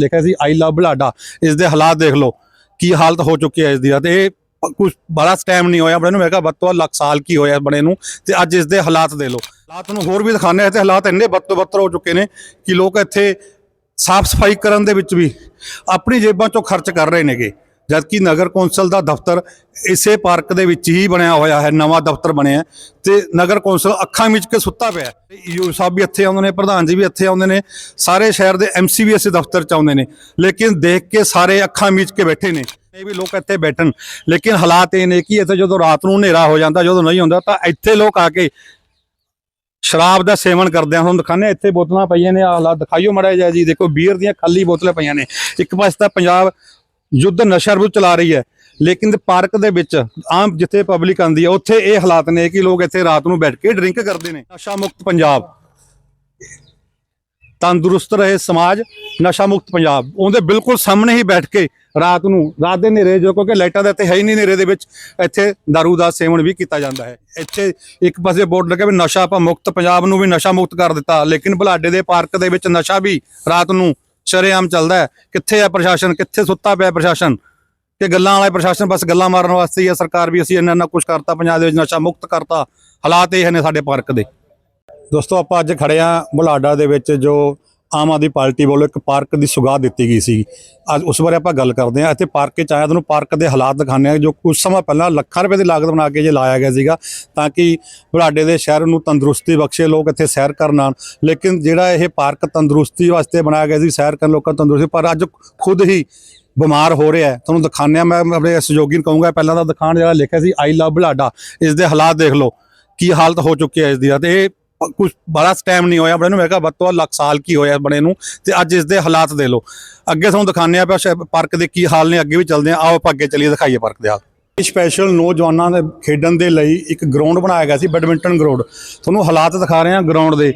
ਲਿਖਿਆ ਸੀ ਆਈ ਲਵ ਬਲਾਡਾ ਇਸ ਦੇ ਹਾਲਾਤ ਦੇਖ ਲਓ, ਕੀ ਹਾਲਤ ਹੋ ਚੁੱਕੀ ਹੈ ਇਸ ਦੀ। ਤੇ ਇਹ ਕੁਝ ਬੜਾ ਟਾਈਮ ਨਹੀਂ ਹੋਇਆ। ਬਣੇ ਨੂੰ ਮੈਂ ਕਿਹਾ ਬੱਤੋ ਲੱਖ ਸਾਲ ਕੀ ਹੋਇਆ ਬਣੇ ਨੂੰ। ਤੇ ਅੱਜ ਇਸ ਦੇ ਹਾਲਾਤ ਦੇ ਲਓ। ਹਾਲਾਤ ਨੂੰ ਹੋਰ ਵੀ ਦਿਖਾਣੇ ਆ ਤੇ ਹਾਲਾਤ ਇੰਨੇ ਬੱਤੋ ਬੱਤਰ ਹੋ ਚੁੱਕੇ ਨੇ ਕਿ ਲੋਕ ਇੱਥੇ ਸਾਫ਼ ਸਫ਼ਾਈ ਕਰਨ ਦੇ ਵਿੱਚ ਵੀ ਆਪਣੀ ਜੇਬਾਂ ਚੋਂ ਖਰਚ ਕਰ ਰਹੇ ਨੇਗੇ। ਜਦਕਿ ਨਗਰ ਕੌਂਸਲ ਦਾ ਦਫ਼ਤਰ ਇਸੇ ਪਾਰਕ ਦੇ ਵਿੱਚ ਹੀ ਬਣਿਆ ਹੋਇਆ ਹੈ, ਨਵਾਂ ਦਫ਼ਤਰ ਬਣਿਆ ਹੈ ਤੇ ਨਗਰ ਕੌਂਸਲ ਅੱਖਾਂ ਮੀਚ ਕੇ ਸੁੱਤਾ ਪਿਆ ਯੂ ਸਾਹਿਬ ਵੀ ਇੱਥੇ ਆਉਂਦੇ ਨੇ, ਪ੍ਰਧਾਨ ਜੀ ਵੀ ਇੱਥੇ ਆਉਂਦੇ ਨੇ, ਸਾਰੇ ਸ਼ਹਿਰ ਦੇ ਐਮਸੀ ਵੀ ਇਸੇ ਦਫ਼ਤਰ ਚ ਆਉਂਦੇ ਨੇ, ਲੇਕਿਨ ਦੇਖ ਕੇ ਸਾਰੇ ਅੱਖਾਂ ਮੀਚ ਕੇ ਬੈਠੇ ਨੇ ਇਹ ਵੀ ਲੋਕ ਇੱਥੇ ਬੈਠਣ। ਲੇਕਿਨ ਹਾਲਾਤ ਇਹ ਨੇ ਕਿ ਇੱਥੇ ਜਦੋਂ ਰਾਤ ਨੂੰ ਹਨੇਰਾ ਹੋ ਜਾਂਦਾ, ਜਦੋਂ ਨਹੀਂ ਹੁੰਦਾ, ਤਾਂ ਇੱਥੇ ਲੋਕ ਆ ਕੇ ਸ਼ਰਾਬ ਦਾ ਸੇਵਨ ਕਰਦੇ ਆ। ਹੁਣ ਦਿਖਾਣੇ ਇੱਥੇ ਬੋਤਲਾਂ ਪਈਆਂ ਨੇ, ਆਹ ਹਾਲਾਤ ਦਿਖਾਈਓ ਮੜਾ ਜਾ ਜੀ, ਦੇਖੋ ਬੀਅਰ ਦੀਆਂ ਖਾਲੀ ਬੋਤਲਾਂ ਪਈਆਂ ਨੇ। ਇੱਕ ਪਾਸੇ ਤਾਂ ਪੰਜਾਬ ਯੁੱਧ ਨਸ਼ਾ ਵਿਰੁੱਧ ਚਲਾ ਰਹੀ ਹੈ। ਲੇਕਿਨ ਪਾਰਕ ਦੇ ਵਿੱਚ ਆਮ ਜਿੱਥੇ ਪਬਲਿਕ ਆਂਦੀ ਹੈ, ਉੱਥੇ ਇਹ ਹਾਲਾਤ ਨੇ ਕਿ ਲੋਕ ਇੱਥੇ ਰਾਤ ਨੂੰ ਬੈਠ ਕੇ ਡਰਿੰਕ ਕਰਦੇ ਨੇ। ਨਸ਼ਾ ਮੁਕਤ ਪੰਜਾਬ। ਤੰਦਰੁਸਤ ਰਹੇ ਸਮਾਜ, ਨਸ਼ਾ ਮੁਕਤ ਪੰਜਾਬ। ਉਹਦੇ ਬਿਲਕੁਲ ਸਾਹਮਣੇ ਹੀ ਬੈਠ ਕੇ ਰਾਤ ਨੂੰ, ਰਾਤ ਦੇ ਹਨੇਰੇ ਜੋ ਕਿਉਂਕਿ ਲਾਈਟਾਂ ਦਾ ਇੱਥੇ ਹੈ ਹੀ ਨਹੀਂ ਹਨੇਰੇ ਦੇ ਵਿੱਚ, ਇੱਥੇ ਦਾਰੂ ਦਾ ਸੇਵਨ ਵੀ ਕੀਤਾ ਜਾਂਦਾ ਹੈ। ਇੱਥੇ ਇੱਕ ਪਾਸੇ ਬੋਰਡ ਲੱਗਿਆ ਵੀ ਨਸ਼ਾ ਆਪਾਂ ਮੁਕਤ ਪੰਜਾਬ ਨੂੰ ਵੀ ਨਸ਼ਾ ਮੁਕਤ ਕਰ ਦਿੱਤਾ, ਲੇਕਿਨ ਬੁਲਾਡੇ ਦੇ ਪਾਰਕ ਦੇ ਵਿੱਚ ਨਸ਼ਾ ਵੀ ਰਾਤ ਨੂੰ ਸ਼ਰੇਆਮ ਚੱਲਦਾ ਕਿੱਥੇ ਹੈ ਪ੍ਰਸ਼ਾਸਨ? ਕਿੱਥੇ ਸੁੱਤਾ ਪਿਆ ਪ੍ਰਸ਼ਾਸਨ? ਕਿ ਗੱਲਾਂ ਵਾਲਾ ਪ੍ਰਸ਼ਾਸਨ ਬਸ ਗੱਲਾਂ ਮਾਰਨ ਵਾਸਤੇ ਹੀ ਆ ਸਰਕਾਰ ਵੀ ਅਸੀਂ ਇੰਨਾ ਇੰਨਾ ਕੁਝ ਕਰਤਾ, ਪੰਜਾਬ ਦੇ ਵਿੱਚ ਨਸ਼ਾ ਮੁਕਤ ਕਰਤਾ। ਹਾਲਾਤ ਇਹ ਨੇ ਸਾਡੇ ਪਾਰਕ ਦੇ। ਦੋਸਤੋ, ਆਪਾਂ ਅੱਜ ਖੜੇ ਆ ਬੁਲਾਡਾ ਦੇ ਵਿੱਚ, ਜੋ ਆਮ ਆਦਮੀ ਪਾਰਟੀ ਵੱਲੋਂ ਇੱਕ ਪਾਰਕ ਦੀ ਸੁਗਾਹ ਦਿੱਤੀ ਗਈ ਸੀ। ਅੱਜ ਉਸ ਬਾਰੇ ਆਪਾਂ ਗੱਲ ਕਰਦੇ ਹਾਂ। ਇੱਥੇ ਪਾਰਕ 'ਚ ਆਇਆ ਤੁਹਾਨੂੰ ਪਾਰਕ ਦੇ ਹਾਲਾਤ ਦਿਖਾਉਂਦੇ ਆ ਜੋ ਕੁਝ ਸਮਾਂ ਪਹਿਲਾਂ ਲੱਖਾਂ ਰੁਪਏ ਦੀ ਲਾਗਤ ਬਣਾ ਕੇ ਜੇ ਲਾਇਆ ਗਿਆ ਸੀਗਾ, ਤਾਂ ਕਿ ਬੁਲਾਡੇ ਦੇ ਸ਼ਹਿਰ ਨੂੰ ਤੰਦਰੁਸਤੀ ਬਖਸ਼ੇ, ਲੋਕ ਇੱਥੇ ਸੈਰ ਕਰਨ ਆਉਣ। ਲੇਕਿਨ ਜਿਹੜਾ ਇਹ ਪਾਰਕ ਤੰਦਰੁਸਤੀ ਵਾਸਤੇ ਬਣਾਇਆ ਗਿਆ ਸੀ, ਸੈਰ ਕਰਨ ਲੋਕਾਂ ਨੂੰ ਤੰਦਰੁਸਤੀ। ਪਰ ਅੱਜ ਖੁਦ ਹੀ ਬਿਮਾਰ ਹੋ ਰਿਹਾ ਤੁਹਾਨੂੰ ਦਿਖਾਉਂਦੇ ਆ ਮੈਂ ਆਪਣੇ ਸਹਿਯੋਗੀ ਨੂੰ ਕਹੂੰਗਾ, ਪਹਿਲਾਂ ਤਾਂ ਦਿਖਾਣ ਜਿਹੜਾ ਲਿਖਿਆ ਸੀ ਆਈ ਲਵ ਬੁਲਾਡਾ ਇਸ ਦੇ ਹਾਲਾਤ ਦੇਖ ਲਓ। ਕੀ ਹਾਲਤ ਹੋ ਚੁੱਕੀ ਹੈ ਇਸ ਦੀ? ਤੇ ਇਹ ਕੁਝ ਬੜਾ ਟਾਈਮ ਨਹੀਂ ਹੋਇਆ ਬਣੇ ਨੂੰ ਮੈਂ ਕਿਹਾ ਬੱਤੋ ਲੱਖ ਸਾਲ ਕੀ ਹੋਇਆ ਬਣੇ ਨੂੰ, ਤੇ ਅੱਜ ਇਸ ਦੇ ਹਾਲਾਤ ਦੇ ਲਓ। ਅੱਗੇ ਤੁਹਾਨੂੰ ਦਿਖਾਉਂਦੇ ਆ ਪਿਆ ਪਾਰਕ ਦੇ ਕੀ ਹਾਲ ਨੇ, ਅੱਗੇ ਵੀ ਚੱਲਦੇ ਆ ਆਓ ਆਪਾਂ ਅੱਗੇ ਚੱਲੀਏ, ਦਿਖਾਈਏ ਪਾਰਕ ਦੇ ਹਾਲ। ਸਪੈਸ਼ਲ ਨੌਜਵਾਨਾਂ ਦੇ ਖੇਡਣ ਦੇ ਲਈ ਇੱਕ ਗਰਾਊਂਡ ਬਣਾਇਆ ਗਿਆ ਸੀ ਬੈਡਮਿੰਟਨ ਗਰਾਊਂਡ ਤੁਹਾਨੂੰ ਹਾਲਾਤ ਦਿਖਾ ਰਹੇ ਹਾਂ ਗਰਾਊਂਡ ਦੇ।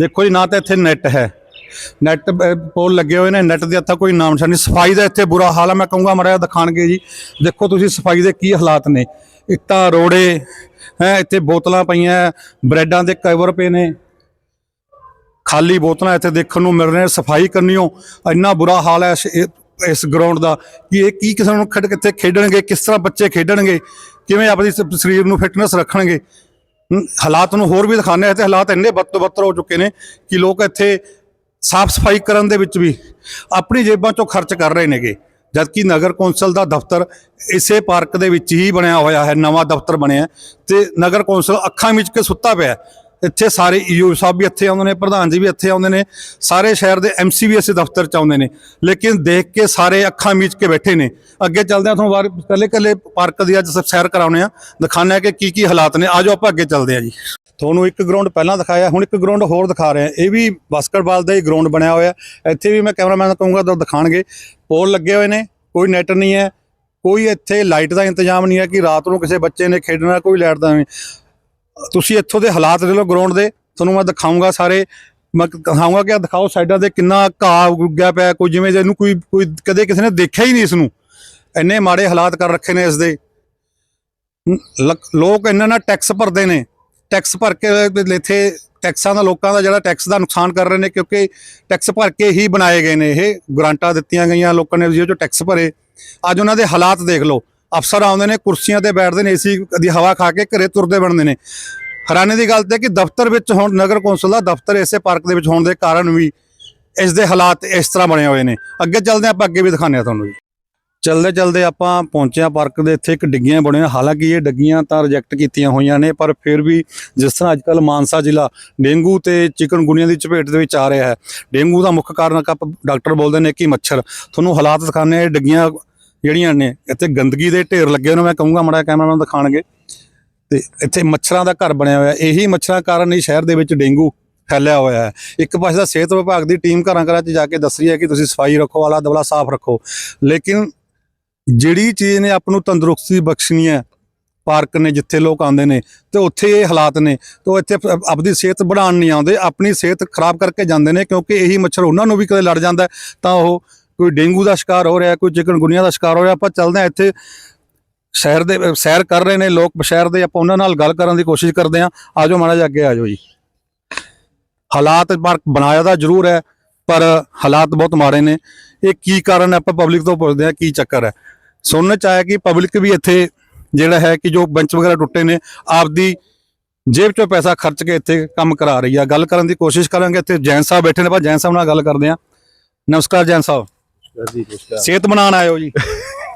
ਦੇਖੋ ਜੀ, ਨਾ ਤਾਂ ਇੱਥੇ ਨੈਟ ਹੈ। ਨੈਟ ਪੋਲ ਲੱਗੇ ਹੋਏ ਨੇ। ਨੈਟ ਦੇ ਹੱਥਾਂ ਕੋਈ ਨਾਮ ਨਿਸ਼ਾਨ ਨਹੀਂ ਸਫ਼ਾਈ ਦਾ ਇੱਥੇ ਬੁਰਾ ਹਾਲ ਹੈ ਮੈਂ ਕਹੂੰਗਾ ਮਰਿਆ ਦਿਖਾਣਗੇ ਜੀ। ਦੇਖੋ ਤੁਸੀਂ ਸਫ਼ਾਈ ਦੇ ਕੀ ਹਾਲਾਤ ਨੇ। ਇੱਟਾਂ, ਰੋੜੇ, ਹੈ, ਇੱਥੇ ਬੋਤਲਾਂ ਪਈਆਂ, ਬ੍ਰੈਡਾਂ ਦੇ ਕਵਰ ਪਏ ਨੇ। ਖਾਲੀ ਬੋਤਲਾਂ ਇੱਥੇ ਦੇਖਣ ਨੂੰ ਮਿਲ ਰਹੇ ਸਫ਼ਾਈ ਕਰਨੀਓ, ਇੰਨਾ ਬੁਰਾ ਹਾਲ ਹੈ ਇਸ- ਗਰਾਊਂਡ ਦਾ। ਕਿ ਇਹ ਕੀ ਕਿਸੇ ਨੂੰ ਖੇਡ ਕਿੱਥੇ ਖੇਡਣਗੇ, ਕਿਸ ਤਰ੍ਹਾਂ ਬੱਚੇ ਖੇਡਣਗੇ, ਕਿਵੇਂ ਆਪਣੀ ਸ- ਸਰੀਰ ਨੂੰ ਫਿਟਨੈਸ ਰੱਖਣਗੇ। ਹਾਲਾਤ ਨੂੰ ਹੋਰ ਵੀ ਦਿਖਾਣੇ ਆ। ਤੇ ਹਾਲਾਤ ਇੰਨੇ ਬੱਤੋ ਹੋ ਚੁੱਕੇ ਨੇ ਕਿ ਲੋਕ ਇੱਥੇ ਸਾਫ਼ ਸਫ਼ਾਈ ਕਰਨ ਦੇ ਵਿੱਚ ਵੀ ਆਪਣੀ ਜੇਬਾਂ ਚੋਂ ਖਰਚ ਕਰ ਰਹੇ ਨੇਗੇ। ਜਦਕਿ ਨਗਰ ਕੌਂਸਲ ਦਾ ਦਫ਼ਤਰ ਇਸੇ ਪਾਰਕ ਦੇ ਵਿੱਚ ਹੀ ਬਣਿਆ ਹੋਇਆ ਹੈ, ਨਵਾਂ ਦਫ਼ਤਰ ਬਣਿਆ ਹੈ ਤੇ ਨਗਰ ਕੌਂਸਲ ਅੱਖਾਂ ਮੀਚ ਕੇ ਸੁੱਤਾ ਪਿਆ ਇੱਥੇ ਸਾਰੇ ਈਓ ਸਾਹਿਬ ਵੀ ਇੱਥੇ ਆਉਂਦੇ ਨੇ, ਪ੍ਰਧਾਨ ਜੀ ਵੀ ਇੱਥੇ ਆਉਂਦੇ ਨੇ, ਸਾਰੇ ਸ਼ਹਿਰ ਦੇ ਐਮਸੀ ਵੀ ਇਸੇ ਦਫ਼ਤਰ ਚ ਆਉਂਦੇ ਨੇ, ਲੇਕਿਨ ਦੇਖ ਕੇ ਸਾਰੇ ਅੱਖਾਂ ਮੀਚ ਕੇ ਬੈਠੇ ਨੇ। ਅੱਗੇ ਚੱਲਦੇ ਆ ਤੁਹਾਨੂੰ ਵਾਰ ਕੱਲੇ ਕੱਲੇ ਪਾਰਕ ਦੀ ਅੱਜ ਸੈਰ ਕਰਾਉਣੇ ਆ ਦਿਖਾਉਂਦੇ ਆ ਕਿ ਕੀ ਕੀ ਹਾਲਾਤ ਨੇ। ਆਜੋ ਆਪਾਂ ਅੱਗੇ ਚੱਲਦੇ ਆ ਜੀ। ਤੁਹਾਨੂੰ ਇੱਕ ਗਰਾਊਂਡ ਪਹਿਲਾਂ ਦਿਖਾਇਆ, ਹੁਣ ਇੱਕ ਗਰਾਊਂਡ ਹੋਰ ਦਿਖਾ ਰਹੇ ਆ ਇਹ ਵੀ ਬਾਸਕਟਬਾਲ ਦਾ ਹੀ ਗਰਾਊਂਡ ਬਣਿਆ ਹੋਇਆ। ਇੱਥੇ ਵੀ ਮੈਂ ਕੈਮਰਾਮੈਨ ਨੂੰ ਕਹੂੰਗਾ ਤਾਂ ਦਿਖਾਣਗੇ। ਪੋਲ ਲੱਗੇ ਹੋਏ ਨੇ, ਕੋਈ ਨੈਟ ਨਹੀਂ ਹੈ, ਕੋਈ ਇੱਥੇ ਲਾਈਟ ਦਾ ਇੰਤਜ਼ਾਮ ਨਹੀਂ ਹੈ ਕਿ ਰਾਤ ਨੂੰ ਕਿਸੇ ਬੱਚੇ ਨੇ ਖੇਡਣਾ, ਕੋਈ ਲਾਈਟ ਦਾ ਨਹੀਂ। ਤੁਸੀਂ ਇੱਥੋਂ ਦੇ ਹਾਲਾਤ ਦੇ ਲਓ ਗਰਾਊਂਡ ਦੇ, ਤੁਹਾਨੂੰ ਮੈਂ ਦਿਖਾਉਂਗਾ ਸਾਰੇ। ਮੈਂ ਦਿਖਾਉਂਗਾ ਕਿ ਦਿਖਾਓ ਸਾਈਡਾਂ ਤੇ ਕਿੰਨਾ ਘਾਹ ਉੱਗਿਆ ਪਿਆ, ਕੋਈ ਜਿਵੇਂ ਇਹਨੂੰ ਕੋਈ ਕੋਈ ਕਦੇ ਕਿਸੇ ਨੇ ਦੇਖਿਆ ਹੀ ਨਹੀਂ ਇਸ ਨੂੰ। ਇੰਨੇ ਮਾੜੇ ਹਾਲਾਤ ਕਰ ਰੱਖੇ ਨੇ ਇਸ ਦੇ। ਲੋਕ ਇਹਨਾਂ ਨਾਲ ਟੈਕਸ ਭਰਦੇ ਨੇ। ਟੈਕਸ ਭਰ ਕੇ ਇੱਥੇ ਟੈਕਸਾਂ ਦਾ ਲੋਕਾਂ ਦਾ ਜਿਹੜਾ ਟੈਕਸ ਦਾ ਨੁਕਸਾਨ ਕਰ ਰਹੇ ਨੇ ਕਿਉਂਕਿ ਟੈਕਸ ਭਰ ਕੇ ਹੀ ਬਣਾਏ ਗਏ ਨੇ ਇਹ, ਗ੍ਰਾਂਟਾਂ ਦਿੱਤੀਆਂ ਗਈਆਂ ਲੋਕਾਂ ਨੇ ਜਿਹੋ ਜੋ ਟੈਕਸ ਭਰੇ। ਅੱਜ ਉਹਨਾਂ ਦੇ ਹਾਲਾਤ ਦੇਖ ਲਓ, ਅਫਸਰ ਆਉਂਦੇ ਨੇ, ਕੁਰਸੀਆਂ ਤੇ ਬੈਠਦੇ ਨੇ, ਏਸੀ ਦੀ ਹਵਾ ਖਾ ਕੇ ਘਰੇ ਤੁਰਦੇ ਬਣਦੇ ਨੇ। ਹੈਰਾਨੀ ਦੀ ਗੱਲ ਤੇ ਕਿ ਦਫ਼ਤਰ ਵਿੱਚ ਹੁਣ, ਨਗਰ ਕੌਂਸਲ ਦਾ ਦਫ਼ਤਰ ਇਸੇ ਪਾਰਕ ਦੇ ਵਿੱਚ ਹੋਣ ਦੇ ਕਾਰਨ ਵੀ ਇਸ ਦੇ ਹਾਲਾਤ ਇਸ ਤਰ੍ਹਾਂ ਬਣੇ ਹੋਏ ਨੇ। ਅੱਗੇ ਚੱਲਦੇ ਹਾਂ, ਆਪਾਂ ਅੱਗੇ ਵੀ ਦਿਖਾਉਂਦੇ ਹਾਂ ਤੁਹਾਨੂੰ ਜੀ। ਚਲਦੇ ਚਲਦੇ ਆਪਾਂ ਪਹੁੰਚਿਆ ਪਾਰਕ ਦੇ ਇੱਥੇ ਇੱਕ ਡਿੱਗੀਆਂ ਬਣੀਆਂ ਹਾਲਾਂਕਿ ਇਹ ਡਿੱਗੀਆਂ ਤਾਂ ਰਿਜੈਕਟ ਕੀਤੀਆਂ ਹੋਈਆਂ ਨੇ, ਪਰ ਫਿਰ ਵੀ ਜਿਸ ਤਰ੍ਹਾਂ ਅੱਜਕੱਲ ਮਾਨਸਾ ਜ਼ਿਲ੍ਹਾ ਡੇਂਗੂ ਤੇ ਚਿਕਨਗੁਨੀਆ ਦੀ ਚਪੇਟ ਦੇ ਵਿੱਚ ਆ ਰਿਹਾ ਹੈ। ਡੇਂਗੂ ਦਾ ਮੁੱਖ ਕਾਰਨ ਕੱਪ ਡਾਕਟਰ ਬੋਲਦੇ ਨੇ ਕਿ ਮੱਛਰ। ਤੁਹਾਨੂੰ ਹਾਲਾਤ ਦਿਖਾਣੇ ਇਹ ਡਿੱਗੀਆਂ ਜਿਹੜੀਆਂ ਨੇ, ਇੱਥੇ ਗੰਦਗੀ ਦੇ ਢੇਰ ਲੱਗੇ ਨੇ, ਮੈਂ ਕਹੂੰਗਾ ਮੜਾ ਕੈਮਰਾਮੈਨ ਦਿਖਾਣਗੇ ਤੇ ਇੱਥੇ ਮੱਛਰਾਂ ਦਾ ਘਰ ਬਣਿਆ ਹੋਇਆ, ਇਹੀ ਮੱਛਰਾਂ ਕਾਰਨ ਹੀ ਸ਼ਹਿਰ ਦੇ ਵਿੱਚ ਡੇਂਗੂ ਫੈਲਿਆ ਹੋਇਆ ਹੈ। ਇੱਕ ਪਾਸੇ ਦਾ ਸਿਹਤ ਵਿਭਾਗ ਦੀ ਟੀਮ ਘਰਾਂ ਘਰਾਂ 'ਚ ਜਾ ਕੇ ਦੱਸ ਰਹੀ ਹੈ ਕਿ ਤੁਸੀਂ ਸਫ਼ਾਈ ਰੱਖੋ ਆਲਾ ਦੁਆਲਾ ਸਾਫ਼ ਰੱਖੋ। ਲੇਕਿਨ ਜਿਹੜੀ ਚੀਜ਼ ਨੇ ਆਪ ਨੂੰ ਤੰਦਰੁਸਤੀ ਬਖਸ਼ਣੀ ਹੈ, ਪਾਰਕ ਨੇ ਜਿੱਥੇ ਲੋਕ ਆਉਂਦੇ ਨੇ ਤੇ ਉੱਥੇ ਇਹ ਹਾਲਾਤ ਨੇ, ਤੇ ਉਹ ਇੱਥੇ ਆਪ- ਆਪਦੀ ਸਿਹਤ ਬਣਾਉਣ ਨਹੀਂ ਆਉਂਦੇ, ਆਪਣੀ ਸਿਹਤ ਖਰਾਬ ਕਰਕੇ ਜਾਂਦੇ ਨੇ ਕਿਉਂਕਿ ਇਹੀ ਮੱਛਰ ਉਹਨਾਂ ਨੂੰ ਵੀ ਕਦੇ ਲੜ ਜਾਂਦਾ ਤਾਂ ਉਹ ਕੋਈ ਡੇਂਗੂ ਦਾ ਸ਼ਿਕਾਰ ਹੋ ਰਿਹਾ, ਕੋਈ ਚਿਕਨਗੁਨੀਆ ਦਾ ਸ਼ਿਕਾਰ ਹੋ ਰਿਹਾ, ਆਪਾਂ ਚੱਲਦੇ ਹਾਂ ਇੱਥੇ ਸ਼ਹਿਰ ਦੇ ਸੈਰ ਕਰ ਰਹੇ ਨੇ ਲੋਕ, ਸ਼ਹਿਰ ਦੇ ਆਪਾਂ ਉਹਨਾਂ ਨਾਲ ਗੱਲ ਕਰਨ ਦੀ ਕੋਸ਼ਿਸ਼ ਕਰਦੇ ਹਾਂ। ਆਜੋ ਮਾੜਾ ਜਿਹਾ ਅੱਗੇ ਆਜੋ ਜੀ। ਹਾਲਾਤ ਪਾਰਕ ਬਣਾਇਆ ਤਾਂ ਜ਼ਰੂਰ ਹੈ, ਪਰ ਹਾਲਾਤ ਬਹੁਤ ਮਾੜੇ ਨੇ। ਇਹ ਕੀ ਕਾਰਨ ਹੈ, ਆਪਾਂ ਪਬਲਿਕ ਤੋਂ ਪੁੱਛਦੇ ਹਾਂ, ਕੀ ਚੱਕਰ ਹੈ। ਸੁਣਨ ਚ ਆਇਆ ਕਿ ਪਬਲਿਕ ਵੀ ਇੱਥੇ ਜਿਹੜਾ ਹੈ ਕਿ ਜੋ ਬੈਂਚ ਵਗੈਰਾ ਟੁੱਟੇ ਨੇ ਆਪਦੀ ਜੇਬ ਚੋਂ ਪੈਸਾ ਖਰਚ ਕੇ ਇੱਥੇ ਕੰਮ ਕਰਾ ਰਹੀ ਆ। ਗੱਲ ਕਰਨ ਦੀ ਕੋਸ਼ਿਸ਼ ਕਰਾਂਗੇ ਇੱਥੇ ਜੈਨ ਸਾਹਿਬ ਬੈਠੇ ਨੇ ਆਪਾਂ ਜੈਨ ਸਾਹਿਬ ਨਾਲ ਗੱਲ ਕਰਦੇ ਹਾਂ ਨਮਸਕਾਰ ਜੈਨ ਸਾਹਿਬ। ਸਿਹਤ ਬਣਾਉਣ ਆਏ ਹੋ ਜੀ।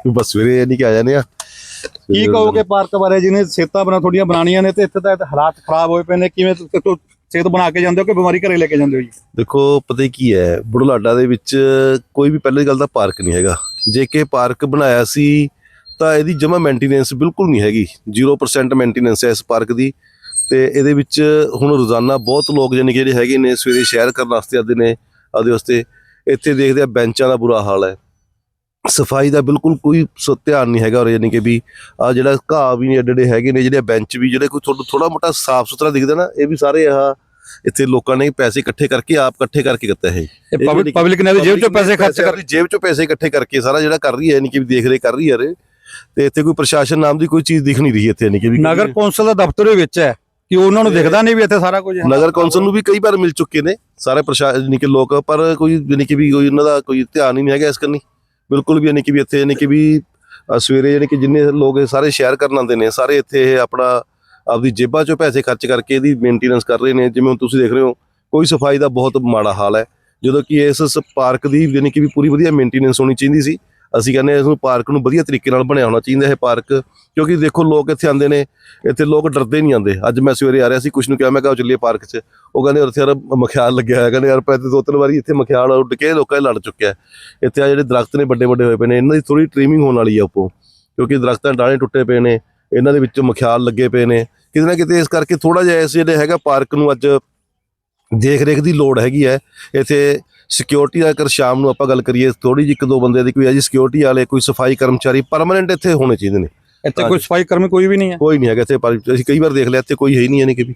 ਬਸ ਸਵੇਰੇ ਇਹ ਨਹੀਂ ਕਿ ਆ ਜਾਂਦੇ ਆ। ਕੀ ਕਹੋਗੇ ਪਾਰਕ ਬਾਰੇ ਜਿਹਨੇ ਸਿਹਤਾਂ ਬਣਾ ਥੋੜੀਆਂ ਬਣਾਉਣੀਆਂ ਨੇ ਤੇ ਇੱਥੇ ਤਾਂ ਹਾਲਾਤ ਖਰਾਬ ਹੋਏ ਪਏ ਨੇ ਕਿਵੇਂ ਸਿਹਤ ਬਣਾ ਕੇ ਜਾਂਦੇ ਹੋ ਕਿ ਬਿਮਾਰੀ ਘਰੇ ਲੈ ਕੇ ਜਾਂਦੇ ਹੋ ਜੀ? ਦੇਖੋ ਪਤਾ ਕੀ ਹੈ ਬੁਢਲਾਡਾ ਦੇ ਵਿੱਚ ਕੋਈ ਵੀ ਪਹਿਲੀ ਗੱਲ ਦਾ ਪਾਰਕ ਨਹੀਂ ਹੈਗਾ। ਜੇ ਕਿ ਪਾਰਕ ਬਣਾਇਆ ਸੀ, ਤਾਂ ਇਹਦੀ ਜਮਾ ਮੇਨਟੇਨੈਂਸ ਬਿਲਕੁਲ ਨਹੀਂ ਹੈਗੀ। 0% ਮੇਨਟੇਨੈਂਸ ਹੈ ਇਸ ਪਾਰਕ ਦੀ। ਤੇ ਇਹਦੇ ਵਿੱਚ ਹੁਣ ਰੋਜ਼ਾਨਾ ਬਹੁਤ ਲੋਕ ਜਾਨੀ ਕਿ ਜਿਹੜੇ ਹੈਗੇ ਨੇ, ਸਵੇਰੇ ਸ਼ਹਿਰ ਕਰਨ ਵਾਸਤੇ ਆਉਂਦੇ ਨੇ ਆਦੇ ਵਾਸਤੇ। ਇੱਥੇ ਦੇਖਦੇ ਆ ਬੈਂਚਾਂ ਦਾ ਬੁਰਾ ਹਾਲ ਹੈ। ਸਫ਼ਾਈ ਦਾ ਬਿਲਕੁਲ ਕੋਈ ਸ- ਧਿਆਨ ਨਹੀਂ ਹੈਗਾ ਔਰ ਯਾਨੀ ਕਿ ਵੀ ਆ ਜਿਹੜਾ ਘਾਹ ਵੀ ਨੇ ਏਡੇ ਹੈਗੇ ਨੇ, ਜਿਹੜੇ ਬੈਂਚ ਵੀ, ਜਿਹੜੇ ਕੋਈ ਥੋੜਾ ਮੋਟਾ ਸਾਫ਼ ਸੁਥਰਾ ਦਿਖਦਾ ਨਾ, ਇਹ ਵੀ ਸਾਰੇ ਆ ਇੱਥੇ ਲੋਕਾਂ ਨੇ ਪੈਸੇ ਇਕੱਠੇ ਕਰਕੇ ਆਪ ਇਕੱਠੇ ਕਰਕੇ ਕੀਤਾ ਹੈ ਇਹ ਜਿਹੜੀ- ਪਬਲਿਕ ਨੇ ਜੇਬ ਚੋਂ ਪੈਸੇ ਖਰਚ ਕਰ ਜੇਬ ਚੋਂ ਪੈਸੇ ਇਕੱਠੇ ਕਰਕੇ ਸਾਰਾ ਜਿਹੜਾ ਕਰ ਰਹੀ ਹੈ ਨਹੀਂ ਕਿ ਦੇਖ ਰੇ ਕਰ ਰਹੀ ਹੈ ਰੇ ਤੇ ਇੱਥੇ ਕੋਈ ਪ੍ਰਸ਼ਾਸਨ ਨਾਮ ਦੀ ਕੋਈ ਚੀਜ਼ ਦਿਖ ਨਹੀਂ ਰਹੀ ਇੱਥੇ ਨਹੀਂ ਕਿ ਨਗਰ ਕੌਂਸਲ ਦਾ ਦਫ਼ਤਰ ਵੀ ਵਿੱਚ ਹੈ ਕਿ ਉਹਨਾਂ ਨੂੰ ਦਿਖਦਾ ਨਹੀਂ ਵੀ ਇੱਥੇ ਸਾਰਾ ਕੁਝ ਹੈ। ਨਗਰ ਕੌਂਸਲ ਨੂੰ ਵੀ ਕਈ ਵਾਰ ਮਿਲ ਚੁੱਕੇ ਨੇ ਸਾਰੇ ਪ੍ਰਸ਼ਾਸਨ ਨਹੀਂ ਕਿ ਲੋਕ ਪਰ ਕੋਈ ਯਾਨੀ ਕਿ ਵੀ ਕੋਈ ਉਹਨਾਂ ਦਾ ਕੋਈ ਧਿਆਨ ਹੀ ਨਹੀਂ ਹੈਗਾ ਇਸ ਕਰਨੀ ਬਿਲਕੁਲ ਵੀ ਯਾਨੀ ਕਿ ਵੀ ਇੱਥੇ ਯਾਨੀ ਕਿ ਵੀ ਸਵੇਰੇ ਯਾਨੀ ਕਿ ਜਿੰਨੇ ਲੋਕ ਸਾਰੇ ਸ਼ੇਅਰ ਕਰਨ ਆਉਂਦੇ ਨੇ ਸਾਰੇ ਇੱਥੇ ਆਪਣਾ ਆਪਦੀ ਜੇਬਾਂ ਚੋਂ ਪੈਸੇ ਖਰਚ ਕਰਕੇ ਇਹਦੀ ਮੇਨਟੇਨੈਂਸ ਕਰ ਰਹੇ ਨੇ, ਜਿਵੇਂ ਹੁਣ ਤੁਸੀਂ ਦੇਖ ਰਹੇ ਹੋ, ਕੋਈ ਸਫ਼ਾਈ ਦਾ ਬਹੁਤ ਮਾੜਾ ਹਾਲ ਹੈ। ਜਦੋਂ ਕਿ ਇਸ ਪਾਰਕ ਦੀ ਯਾਨੀ ਕਿ ਵੀ ਪੂਰੀ ਵਧੀਆ ਮੇਨਟੇਨੈਂਸ ਹੋਣੀ ਚਾਹੀਦੀ ਸੀ, ਅਸੀਂ ਕਹਿੰਦੇ ਇਸ ਨੂੰ ਪਾਰਕ ਨੂੰ ਵਧੀਆ ਤਰੀਕੇ ਨਾਲ ਬਣਿਆ ਹੋਣਾ ਚਾਹੀਦਾ ਇਹ ਪਾਰਕ, ਕਿਉਂਕਿ ਦੇਖੋ ਲੋਕ ਇੱਥੇ ਆਉਂਦੇ ਨੇ, ਇੱਥੇ ਲੋਕ ਡਰਦੇ ਨਹੀਂ ਆਉਂਦੇ। ਅੱਜ ਮੈਂ ਸਵੇਰੇ ਆ ਰਿਹਾ ਸੀ, ਕੁਛ ਨੂੰ ਕਿਹਾ, ਮੈਂ ਕਿਹਾ ਚੱਲੀਏ ਪਾਰਕ 'ਚ। ਉਹ ਕਹਿੰਦੇ, ਉੱਥੇ ਯਾਰ ਮਖਿਆਲ ਲੱਗਿਆ ਹੋਇਆ। ਕਹਿੰਦੇ, ਯਾਰ ਪਹਿਲੇ ਦੋ ਤਿੰਨ ਵਾਰੀ ਇੱਥੇ ਮਖਿਆਲ ਉੱਡ ਕੇ ਲੋਕਾਂ ਨੇ ਲੜ ਚੁੱਕਿਆ ਇੱਥੇ ਆ ਜਿਹੜੇ ਦਰਖਤ ਨੇ ਵੱਡੇ ਵੱਡੇ ਹੋਏ ਪਏ ਨੇ, ਇਹਨਾਂ ਦੀ ਥੋੜੀ ਟ੍ਰੀਮਿੰਗ ਹੋਣ ਵਾਲੀ ਆ ਉੱਪਰੋਂ, ਕਿਉਂਕਿ ਦਰਖਤਾਂ ਦੇ ਡਾਲੇ ਟੁੱਟੇ ਪਏ ਨੇ। ਇਹਨਾਂ ਦੇ ਵਿੱਚ ਮਖਿਆਲ ਲੱਗੇ ਪਏ ਨੇ। ਕਿਤੇ ਨਾ ਕਿਤੇ ਇਸ ਕਰਕੇ ਥੋੜਾ ਜਿਹਾ ਇਸ ਜਿਹੜੇ ਹੈਗਾ ਪਾਰਕ ਨੂੰ ਅੱਜ ਦੇਖ ਰੇਖ ਦੀ ਲੋੜ ਹੈਗੀ ਹੈ। ਇੱਥੇ ਸਿਕਿਉਰਿਟੀ ਦਾ ਅਗਰ ਸ਼ਾਮ ਨੂੰ ਆਪਾਂ ਗੱਲ ਕਰੀਏ ਥੋੜੀ ਜਿਹੀ ਇੱਕ ਦੋ ਬੰਦੇ ਦੀ ਕੋਈ ਹੈ ਜੀ ਸਿਕਿਉਰਿਟੀ ਵਾਲੇ ਕੋਈ ਸਫ਼ਾਈ ਕਰਮਚਾਰੀ ਪਰਮਨੈਂਟ ਇੱਥੇ ਹੋਣੇ ਚਾਹੀਦੇ ਨੇ। ਇੱਥੇ ਕੋਈ ਸਫ਼ਾਈ ਕਰਮੀ ਕੋਈ ਵੀ ਨਹੀਂ ਹੈ। ਕੋਈ ਨਹੀਂ ਹੈਗਾ ਇੱਥੇ ਪਰ ਅਸੀਂ ਕਈ ਵਾਰ ਦੇਖ ਲਿਆ ਇੱਥੇ ਕੋਈ ਹੈ ਹੀ ਨਹੀਂ ਯਾਨੀ ਕਿ ਵੀ।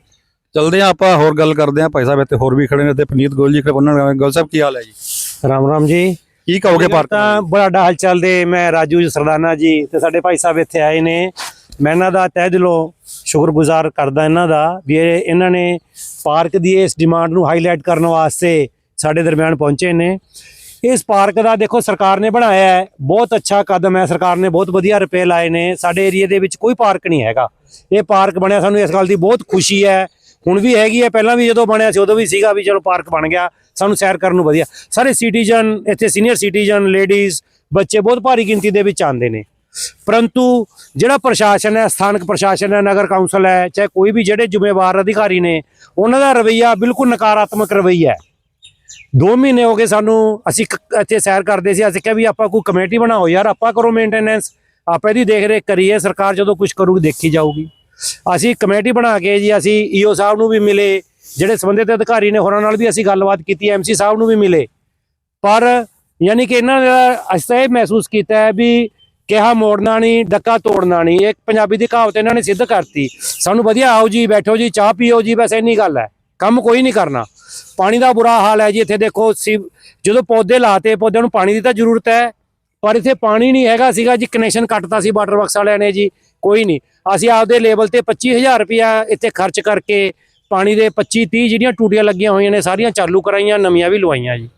ਚਲਦੇ ਹਾਂ ਆਪਾਂ ਹੋਰ ਗੱਲ ਕਰਦੇ ਹਾਂ। ਭਾਈ ਸਾਹਿਬ ਇੱਥੇ ਹੋਰ ਵੀ ਖੜੇ ਨੇ ਤੇ ਪਨੀਤ ਗੋਲ ਜੀ ਖੜੇ ਉਹਨਾਂ ਨਾਲ ਗੱਲ ਸਾਹਿਬ ਕੀ ਹਾਲ ਹੈ ਜੀ? ਰਾਮ ਰਾਮ ਜੀ। ਕੀ ਕਹੋਗੇ ਪਾਰਕ ਤਾਂ ਬੜਾ ਹਾਲ ਚਾਲ ਦੇ ਮੈਂ ਰਾਜੂ ਜੀ ਸਰਦਾਨਾ ਜੀ ਤੇ ਸਾਡੇ ਭਾਈ ਸਾਹਿਬ ਇੱਥੇ ਆਏ ਨੇ। ਮੈਂ ਇਹਨਾਂ ਦਾ ਤਹਿ ਦਿਲੋਂ ਸ਼ੁਕਰਗੁਜ਼ਾਰ ਕਰਦਾ ਇਹਨਾਂ ਦਾ ਵੀ ਇਹਨਾਂ ਨੇ ਪਾਰਕ ਦੀ ਇਸ ਡਿਮਾਂਡ ਨੂੰ ਹਾਈਲਾਈਟ ਕਰਨ ਵਾਸਤੇ ਸਾਡੇ ਦਰਮਿਆਨ ਪਹੁੰਚੇ ਨੇ। ਇਸ ਪਾਰਕ ਦਾ ਦੇਖੋ ਸਰਕਾਰ ਨੇ ਬਣਾਇਆ ਹੈ, ਬਹੁਤ ਅੱਛਾ ਕਦਮ ਹੈ, ਸਰਕਾਰ ਨੇ ਬਹੁਤ ਵਧੀਆ ਰੁਪਏ ਲਾਏ ਨੇ, ਸਾਡੇ ਏਰੀਆ ਦੇ ਵਿੱਚ ਕੋਈ ਪਾਰਕ ਨਹੀਂ ਹੈਗਾ। ਇਹ ਪਾਰਕ ਬਣਿਆ ਸਾਨੂੰ ਇਸ ਗੱਲ ਦੀ ਬਹੁਤ ਖੁਸ਼ੀ ਹੈ। ਹੁਣ ਵੀ ਹੈਗੀ ਹੈ, ਪਹਿਲਾਂ ਵੀ ਜਦੋਂ ਬਣਿਆ ਸੀ ਉਦੋਂ ਵੀ ਸੀਗਾ ਵੀ ਚਲੋ ਪਾਰਕ ਬਣ ਗਿਆ, ਸਾਨੂੰ ਸੈਰ ਕਰਨ ਨੂੰ ਵਧੀਆ। ਸਾਰੇ ਸਿਟੀਜ਼ਨ ਇੱਥੇ ਸੀਨੀਅਰ ਸਿਟੀਜ਼ਨ ਲੇਡੀਜ਼ ਬੱਚੇ ਬਹੁਤ ਭਾਰੀ ਗਿਣਤੀ ਦੇ ਵਿੱਚ ਆਉਂਦੇ ਨੇ। ਪਰੰਤੂ ਜਿਹੜਾ ਪ੍ਰਸ਼ਾਸਨ ਹੈ, ਸਥਾਨਕ ਪ੍ਰਸ਼ਾਸਨ ਹੈ, ਨਗਰ ਕੌਂਸਲ ਹੈ, ਚਾਹੇ ਕੋਈ ਵੀ ਜਿਹੜੇ ਜ਼ਿੰਮੇਵਾਰ ਅਧਿਕਾਰੀ ਨੇ, ਉਹਨਾਂ ਦਾ ਰਵੱਈਆ ਬਿਲਕੁਲ ਨਕਾਰਾਤਮਕ ਰਵੱਈਆ ਹੈ। 2 ਮਹੀਨੇ ਹੋ ਗਏ ਸਾਨੂੰ, ਅਸੀਂ ਕ- ਇੱਥੇ ਸੈਰ ਕਰਦੇ ਸੀ, ਅਸੀਂ ਕਿਹਾ ਵੀ ਆਪਾਂ ਕੋਈ ਕਮੇਟੀ ਬਣਾਓ, ਯਾਰ ਆਪਾਂ ਕਰੋ ਮੇਨਟੇਨੈਂਸ ਆਪਾਂ ਇਹਦੀ ਦੇਖ ਰੇਖ ਕਰੀਏ, ਸਰਕਾਰ ਜਦੋਂ ਕੁਝ ਕਰੂਗੀ, ਦੇਖੀ ਜਾਊਗੀ। ਅਸੀਂ ਕਮੇਟੀ ਬਣਾ ਕੇ ਜੀ, ਅਸੀਂ ਈਓ ਸਾਹਿਬ ਨੂੰ ਵੀ ਮਿਲੇ, ਜਿਹੜੇ ਸੰਬੰਧਿਤ ਅਧਿਕਾਰੀ ਨੇ, ਹੋਰਾਂ ਨਾਲ ਵੀ ਅਸੀਂ ਗੱਲਬਾਤ ਕੀਤੀ ਐਮਸੀ ਸਾਹਿਬ ਨੂੰ ਵੀ ਮਿਲੇ। ਪਰ ਯਾਨੀ ਕਿ ਇਹਨਾਂ ਦਾ ਅਸੀਂ ਤਾਂ ਇਹ ਮਹਿਸੂਸ ਕੀਤਾ ਹੈ ਵੀ ਕਿਹਾ ਮੋੜਨਾ ਨਹੀਂ, ਡੱਕਾ ਤੋੜਨਾ ਨਹੀਂ, ਇਹ ਪੰਜਾਬੀ ਦੀ ਕਹਾਵਤ ਇਹਨਾਂ ਨੇ ਸਿੱਧ ਕਰਤੀ। ਸਾਨੂੰ ਵਧੀਆ, ਆਓ ਜੀ, ਬੈਠੋ ਜੀ, ਚਾਹ ਪੀਓ ਜੀ, ਬਸ ਇੰਨੀ ਗੱਲ ਹੈ। ਕੰਮ ਕੋਈ ਨਹੀਂ ਕਰਨਾ। ਪਾਣੀ ਦਾ ਬੁਰਾ ਹਾਲ ਹੈ ਜੀ, ਇੱਥੇ ਦੇਖੋ, ਸੀ ਜਦੋਂ ਪੌਦੇ ਲਾਤੇ, ਪੌਦਿਆਂ ਨੂੰ ਪਾਣੀ ਦੀ ਤਾਂ ਜ਼ਰੂਰਤ ਹੈ, ਪਰ ਇੱਥੇ ਪਾਣੀ ਨਹੀਂ ਹੈਗਾ ਸੀਗਾ ਜੀ, ਕਨੈਕਸ਼ਨ ਕੱਟਤਾ ਸੀ ਵਾਟਰ ਵਰਕਸ ਵਾਲਿਆਂ ਨੇ ਜੀ, ਕੋਈ ਨਹੀਂ। ਅਸੀਂ ਆਪਦੇ ਲੈਵਲ ਤੇ 25000 ਰੁਪਇਆ ਇੱਥੇ ਖਰਚ ਕਰਕੇ ਪਾਣੀ ਦੇ 25 30 ਜਿਹੜੀਆਂ ਟੂਟੀਆਂ ਲੱਗੀਆਂ ਹੋਈਆਂ ਨੇ, ਸਾਰੀਆਂ ਚਾਲੂ ਕਰਾਈਆਂ, ਨਵੀਆਂ ਵੀ ਲਵਾਈਆਂ ਜੀ।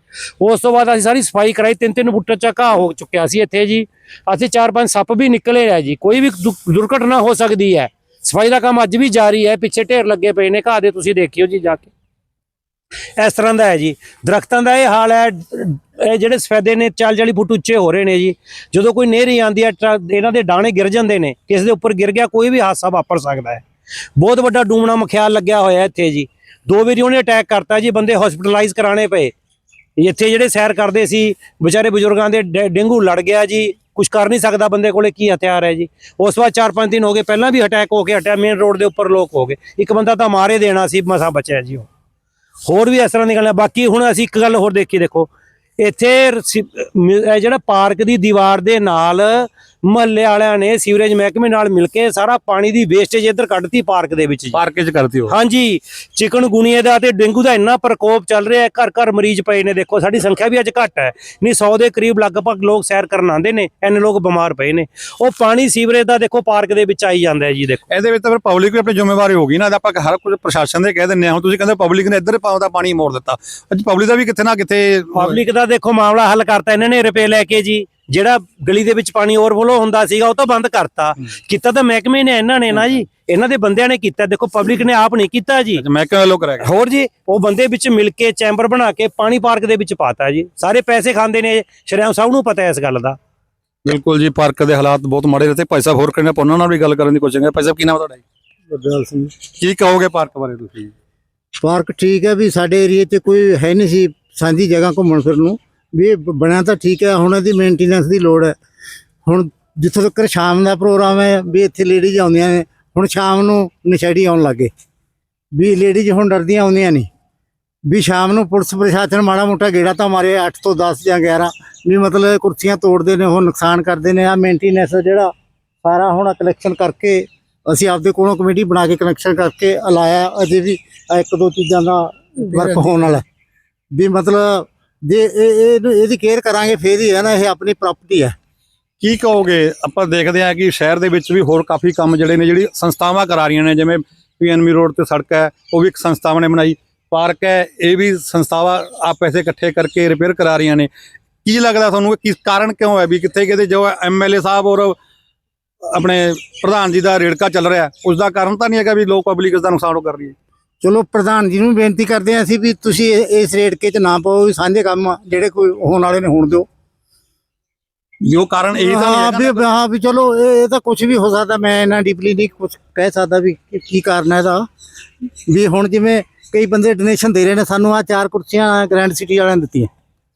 ਉਸ ਤੋਂ ਬਾਅਦ ਅਸੀਂ ਸਾਰੀ ਸਫ਼ਾਈ ਕਰਾਈ, ਤਿੰਨ ਤਿੰਨ ਬੁੱਟਾ ਚੱਕਾ ਹੋ ਚੁੱਕਿਆ ਸੀ ਇੱਥੇ ਜੀ। ਅਸੀਂ ਚਾਰ ਪੰਜ ਸੱਪ ਵੀ ਨਿਕਲੇ ਆ ਜੀ। ਕੋਈ ਵੀ ਦੁਰਘਟਨਾ ਹੋ ਸਕਦੀ ਹੈ। ਸਫ਼ਾਈ ਦਾ ਕੰਮ ਅੱਜ ਵੀ ਜਾਰੀ ਹੈ। ਪਿੱਛੇ ਢੇਰ ਲੱਗੇ ਪਏ ਨੇ। ਘਾਹ ਦੇ ਤੁਸੀਂ ਦੇਖਿਓ ਜੀ ਜਾ ਕੇ। ਇਸ ਤਰ੍ਹਾਂ ਦਾ ਹੈ ਜੀ। ਦਰਖਤਾਂ ਦਾ ਇਹ ਹਾਲ ਹੈ। ਇਹ ਜਿਹੜੇ ਸਫੈਦੇ ਨੇ 40 40 ਫੁੱਟ ਉੱਚੇ ਹੋ ਰਹੇ ਨੇ ਜੀ। ਜਦੋਂ ਕੋਈ ਨਹਿਰੀ ਆਂਦੀ ਹੈ ਇਹਨਾਂ ਦੇ ਡਾਣੇ ਗਿਰ ਜਾਂਦੇ ਨੇ। ਕਿਸੇ ਦੇ ਉੱਪਰ ਗਿਰ ਗਿਆ, ਕੋਈ ਵੀ ਹਾਦਸਾ ਵਾਪਰ ਸਕਦਾ ਹੈ। ਬਹੁਤ ਵੱਡਾ ਡੂਮਣਾ ਮਖਿਆਲ ਲੱਗਿਆ ਹੋਇਆ ਇੱਥੇ ਜੀ। ਦੋ ਵਾਰੀ ਉਹਨੇ ਅਟੈਕ ਕਰਤਾ ਜੀ। ਬੰਦੇ ਹਸਪੀਟਲਾਈਜ਼ ਕਰਾਣੇ ਪਏ। ਇੱਥੇ ਜਿਹੜੇ ਸੈਰ ਕਰਦੇ ਸੀ, ਵਿਚਾਰੇ ਬਜ਼ੁਰਗਾਂ ਦੇ ਡੇ- ਡੇਂਗੂ ਲੜ ਗਿਆ ਜੀ ਕੁਝ ਕਰ ਨਹੀਂ ਸਕਦਾ ਬੰਦੇ ਕੋਲੇ, ਕੀ ਹਥਿਆਰ ਹੈ ਜੀ। ਉਸ ਤੋਂ ਬਾਅਦ 4-5 ਦਿਨ ਹੋ ਗਏ, ਪਹਿਲਾਂ ਵੀ ਅਟੈਕ ਹੋ ਕੇ ਹਟਿਆ ਮੇਨ ਰੋਡ ਦੇ ਉੱਪਰ ਲੋਕ ਹੋ ਗਏ। ਇੱਕ ਬੰਦਾ ਤਾਂ ਮਾਰੇ ਦੇਣਾ ਸੀ, ਮਸਾ ਬਚਿਆ ਜੀ ਉਹ। ਹੋਰ ਵੀ ਇਸ ਤਰ੍ਹਾਂ ਦੀ ਗੱਲਾਂ, ਬਾਕੀ ਹੁਣ ਅਸੀਂ ਇੱਕ ਗੱਲ ਹੋਰ ਦੇਖੀ, ਦੇਖੋ। ਇੱਥੇ ਜਿਹੜਾ ਪਾਰਕ ਦੀ ਦੀਵਾਰ ਦੇ ਨਾਲ ਮਹੱਲੇ ਵਾਲਿਆਂ ਨੇ ਸੀਵਰੇਜ ਮਹਿਕਮੇ ਨਾਲ ਮਿਲ ਕੇ ਸਾਰਾ ਪਾਣੀ ਦੀ ਵੇਸਟੇਜ ਇੱਧਰ ਕੱਢਤੀ ਪਾਰਕ ਦੇ ਵਿੱਚ ਜੀ। ਪਾਰਕ 'ਚ ਕਰਤੀ ਹੋ ਹਾਂਜੀ ਚਿਕਨ ਗੁਨੀਏ ਦਾ ਤੇ ਡੇਂਗੂ ਦਾ ਇੰਨਾ ਪ੍ਰਕੋਪ ਚੱਲ ਰਿਹਾ ਹੈ ਘਰ ਘਰ ਮਰੀਜ਼ ਪਏ ਨੇ ਦੇਖੋ ਸਾਡੀ ਸੰਖਿਆ ਵੀ ਅੱਜ ਘੱਟ ਹੈ। ਨਹੀਂ 100 ਦੇ ਕਰੀਬ ਲਗਭਗ ਲੋਕ ਸੈਰ ਕਰਨ ਆਉਂਦੇ ਨੇ ਇੰਨੇ ਲੋਕ ਬਿਮਾਰ ਪਏ ਨੇ। ਉਹ ਪਾਣੀ ਸੀਵਰੇਜ ਦਾ ਦੇਖੋ ਪਾਰਕ ਦੇ ਵਿੱਚ ਆਈ ਜਾਂਦਾ ਹੈ ਜੀ ਦੇਖੋ। ਇਹਦੇ ਵਿੱਚ ਤਾਂ ਫਿਰ ਪਬਲਿਕ ਵੀ ਆਪਣੀ ਜ਼ਿੰਮੇਵਾਰੀ ਹੋਗੀ ਨਾ ਆਪਾਂ ਹਰ ਕੁਝ ਪ੍ਰਸ਼ਾਸਨ ਦੇ ਕਹਿ ਦਿੰਨੇ ਹੁਣ ਤੁਸੀਂ ਕਹਿੰਦੇ ਪਬਲਿਕ ਨੇ ਇੱਧਰ ਪਾਉ ਦਾ ਪਾਣੀ ਮੋੜ ਦਿੱਤਾ। ਅੱਜ ਪਬਲਿਕ ਦਾ ਵੀ ਕਿੱਥੇ ਨਾ ਕਿੱਥੇ ਪਬਲਿਕ ਦਾ ਦੇਖੋ ਮਾਮਲਾ ਹੱਲ ਕਰਤਾ ਇਹਨਾਂ ਨੇ ਰੁਪਏ ਲੈ ਕੇ ਜੀ। ਜਿਹੜਾ ਗਲੀ ਦੇ ਵਿੱਚ ਪਾਣੀ ਓਵਰਫਲੋ ਹੁੰਦਾ ਸੀਗਾ ਉਹ ਤਾਂ ਬੰਦ ਕਰਤਾ। ਕੀਤਾ ਤਾਂ ਮਹਿਕਮੇ ਨੇ ਇਹਨਾਂ ਨੇ ਨਾ ਜੀ। ਇਹਨਾਂ ਦੇ ਬੰਦਿਆਂ ਨੇ ਕੀਤਾ। ਦੇਖੋ ਪਬਲਿਕ ਨੇ ਆਪ ਨਹੀਂ ਕੀਤਾ ਜੀ। ਮੈਂ ਕਿਹਾ ਲੋਕ ਰਹਿ ਗਏ ਹੋਰ ਜੀ ਉਹ ਬੰਦੇ ਵਿੱਚ ਮਿਲ ਕੇ ਚੈਂਬਰ ਬਣਾ ਕੇ ਪਾਣੀ ਪਾਰਕ ਦੇ ਵਿੱਚ ਪਾਤਾ ਜੀ। ਸਾਰੇ ਪੈਸੇ ਖਾਂਦੇ ਨੇ ਸ਼ਰਿਆਮ ਸਭ ਨੂੰ ਪਤਾ ਹੈ ਇਸ ਗੱਲ ਦਾ। ਬਿਲਕੁਲ ਜੀ ਪਾਰਕ ਦੇ ਹਾਲਾਤ ਬਹੁਤ ਮਾੜੇ ਰਹੇ ਤੇ ਭਾਈ ਸਾਹਿਬ ਹੋਰ ਕਰਨੇ ਉਹਨਾਂ ਨਾਲ ਵੀ ਗੱਲ ਕਰਨ ਦੀ ਕੋਸ਼ਿਸ਼ ਕਰਾਂਗੇ? ਭਾਈ ਸਾਹਿਬ ਕੀ ਨਾਮ ਹੈ ਤੁਹਾਡਾ ਜੀ? ਗੁਰਦਿਆਲ ਸਿੰਘ। ਕੀ ਕਹੋਗੇ ਪਾਰਕ ਬਾਰੇ ਤੁਸੀਂ? ਪਾਰਕ ਠੀਕ ਹੈ ਵੀ ਸਾਡੇ ਏਰੀਏ 'ਚ ਕੋਈ ਹੈ ਨਹੀਂ ਸੀ ਸਾਂਝੀ ਜਗ੍ਹਾ ਘੁੰਮਣ ਫਿਰਨ ਨੂੰ। ਵੀ ਇਹ ਬਣਿਆ ਤਾਂ ਠੀਕ ਹੈ ਹੁਣ ਇਹਦੀ ਮੇਨਟੇਨੈਂਸ ਦੀ ਲੋੜ ਹੈ। ਹੁਣ ਜਿੱਥੋਂ ਤੱਕ ਸ਼ਾਮ ਦਾ ਪ੍ਰੋਗਰਾਮ ਹੈ ਵੀ ਇੱਥੇ ਲੇਡੀਜ਼ ਆਉਂਦੀਆਂ ਨੇ ਹੁਣ ਸ਼ਾਮ ਨੂੰ ਨਸ਼ੇੜੀ ਆਉਣ ਲੱਗੇ ਵੀ ਲੇਡੀਜ਼ ਹੁਣ ਡਰਦੀਆਂ ਆਉਂਦੀਆਂ ਨਹੀਂ। ਵੀ ਸ਼ਾਮ ਨੂੰ ਪੁਲਿਸ ਪ੍ਰਸ਼ਾਸਨ ਮਾੜਾ ਮੋਟਾ ਗੇੜਾ ਤਾਂ ਮਾਰੇ 8 ਤੋਂ 10 ਜਾਂ 11 ਵੀ ਮਤਲਬ ਕੁਰਸੀਆਂ ਤੋੜਦੇ ਨੇ ਉਹ ਨੁਕਸਾਨ ਕਰਦੇ ਨੇ। ਆ ਮੇਨਟੇਨੈਂਸ ਜਿਹੜਾ ਸਾਰਾ ਹੁਣ ਕਲੈਕਸ਼ਨ ਕਰਕੇ ਅਸੀਂ ਆਪਦੇ ਕੋਲੋਂ ਕਮੇਟੀ ਬਣਾ ਕੇ ਕਨੈਕਸ਼ਨ ਕਰਕੇ ਲਾਇਆ ਅਜੇ ਵੀ ਇੱਕ ਦੋ ਚੀਜ਼ਾਂ ਦਾ ਵਰਕ ਹੋਣ ਵਾਲਾ। ਵੀ ਮਤਲਬ ਜੇ ਇਹ ਇਹਨੂੰ- ਇਹਦੀ ਕੇਅਰ ਕਰਾਂਗੇ, ਫੇਰ ਹੀ ਹੈ ਨਾ, ਇਹ ਆਪਣੀ ਪ੍ਰਾਪਰਟੀ ਹੈ। ਕੀ ਕਹੋਗੇ? ਆਪਾਂ ਦੇਖਦੇ ਹਾਂ ਕਿ ਸ਼ਹਿਰ ਦੇ ਵਿੱਚ ਵੀ ਹੋਰ ਕਾਫੀ ਕੰਮ ਜਿਹੜੇ ਨੇ, ਜਿਹੜੀ ਸੰਸਥਾਵਾਂ ਕਰਾ ਰਹੀਆਂ ਨੇ, ਜਿਵੇਂ ਪੀਐਨਬੀ ਰੋਡ ਤੇ ਸੜਕ ਹੈ, ਉਹ ਵੀ ਇੱਕ ਸੰਸਥਾਵਾਂ ਨੇ ਬਣਾਈ। ਪਾਰਕ ਹੈ, ਇਹ ਵੀ ਸੰਸਥਾਵਾਂ ਆ ਪੈਸੇ ਇਕੱਠੇ ਕਰਕੇ ਰਿਪੇਅਰ ਕਰਾ ਰਹੀਆਂ ਨੇ। ਕੀ ਲੱਗਦਾ ਤੁਹਾਨੂੰ ਕਿ ਕਿਸ ਕਾਰਨ ਕਿਉਂ ਹੈ ਵੀ ਕਿੱਥੇ ਕਿਤੇ ਜੋ ਐਮਐਲਏ ਸਾਹਿਬ ਔਰ ਆਪਣੇ ਪ੍ਰਧਾਨ ਜੀ ਦਾ ਰੇੜਕਾ ਚੱਲ ਰਿਹਾ ਉਸ ਦਾ ਕਾਰਨ ਤਾਂ ਨਹੀਂ ਹੈਗਾ ਵੀ ਲੋਕ ਪਬਲਿਕ ਇਸ ਦਾ ਨੁਕਸਾਨ ਉਹ ਕਰ ਰਹੀ ਹੈ? ਚਲੋ ਪ੍ਰਧਾਨ ਜੀ ਨੂੰ ਬੇਨਤੀ ਕਰਦੇ ਹਾਂ ਅਸੀਂ ਵੀ ਤੁਸੀਂ ਇਸ ਰੇੜਕੇ 'ਚ ਨਾ ਪਾਓ ਵੀ ਸਾਂਝੇ ਕੰਮ ਆ, ਜਿਹੜੇ ਕੋਈ ਹੋਣ ਵਾਲੇ ਨੇ ਹੋਣ ਦਿਓ। ਜੋ ਕਾਰਨ ਇਹ ਤਾਂ ਹਾਂ ਵੀ ਹਾਂ ਵੀ ਚਲੋ ਇਹ ਤਾਂ ਕੁਝ ਵੀ ਹੋ ਸਕਦਾ ਮੈਂ ਇਹਨਾਂ ਡੀਪਲੀ ਨਹੀਂ ਕੁਝ ਕਹਿ ਸਕਦਾ ਵੀ ਕੀ- ਕਾਰਨ ਹੈ ਇਹਦਾ। ਵੀ ਹੁਣ ਜਿਵੇਂ ਕਈ ਬੰਦੇ ਡੋਨੇਸ਼ਨ ਦੇ ਰਹੇ ਨੇ ਸਾਨੂੰ ਆ ਚਾਰ ਕੁਰਸੀਆਂ ਗ੍ਰੈਂਡ ਸਿਟੀ ਵਾਲਿਆਂ ਨੇ ਦਿੱਤੀਆਂ।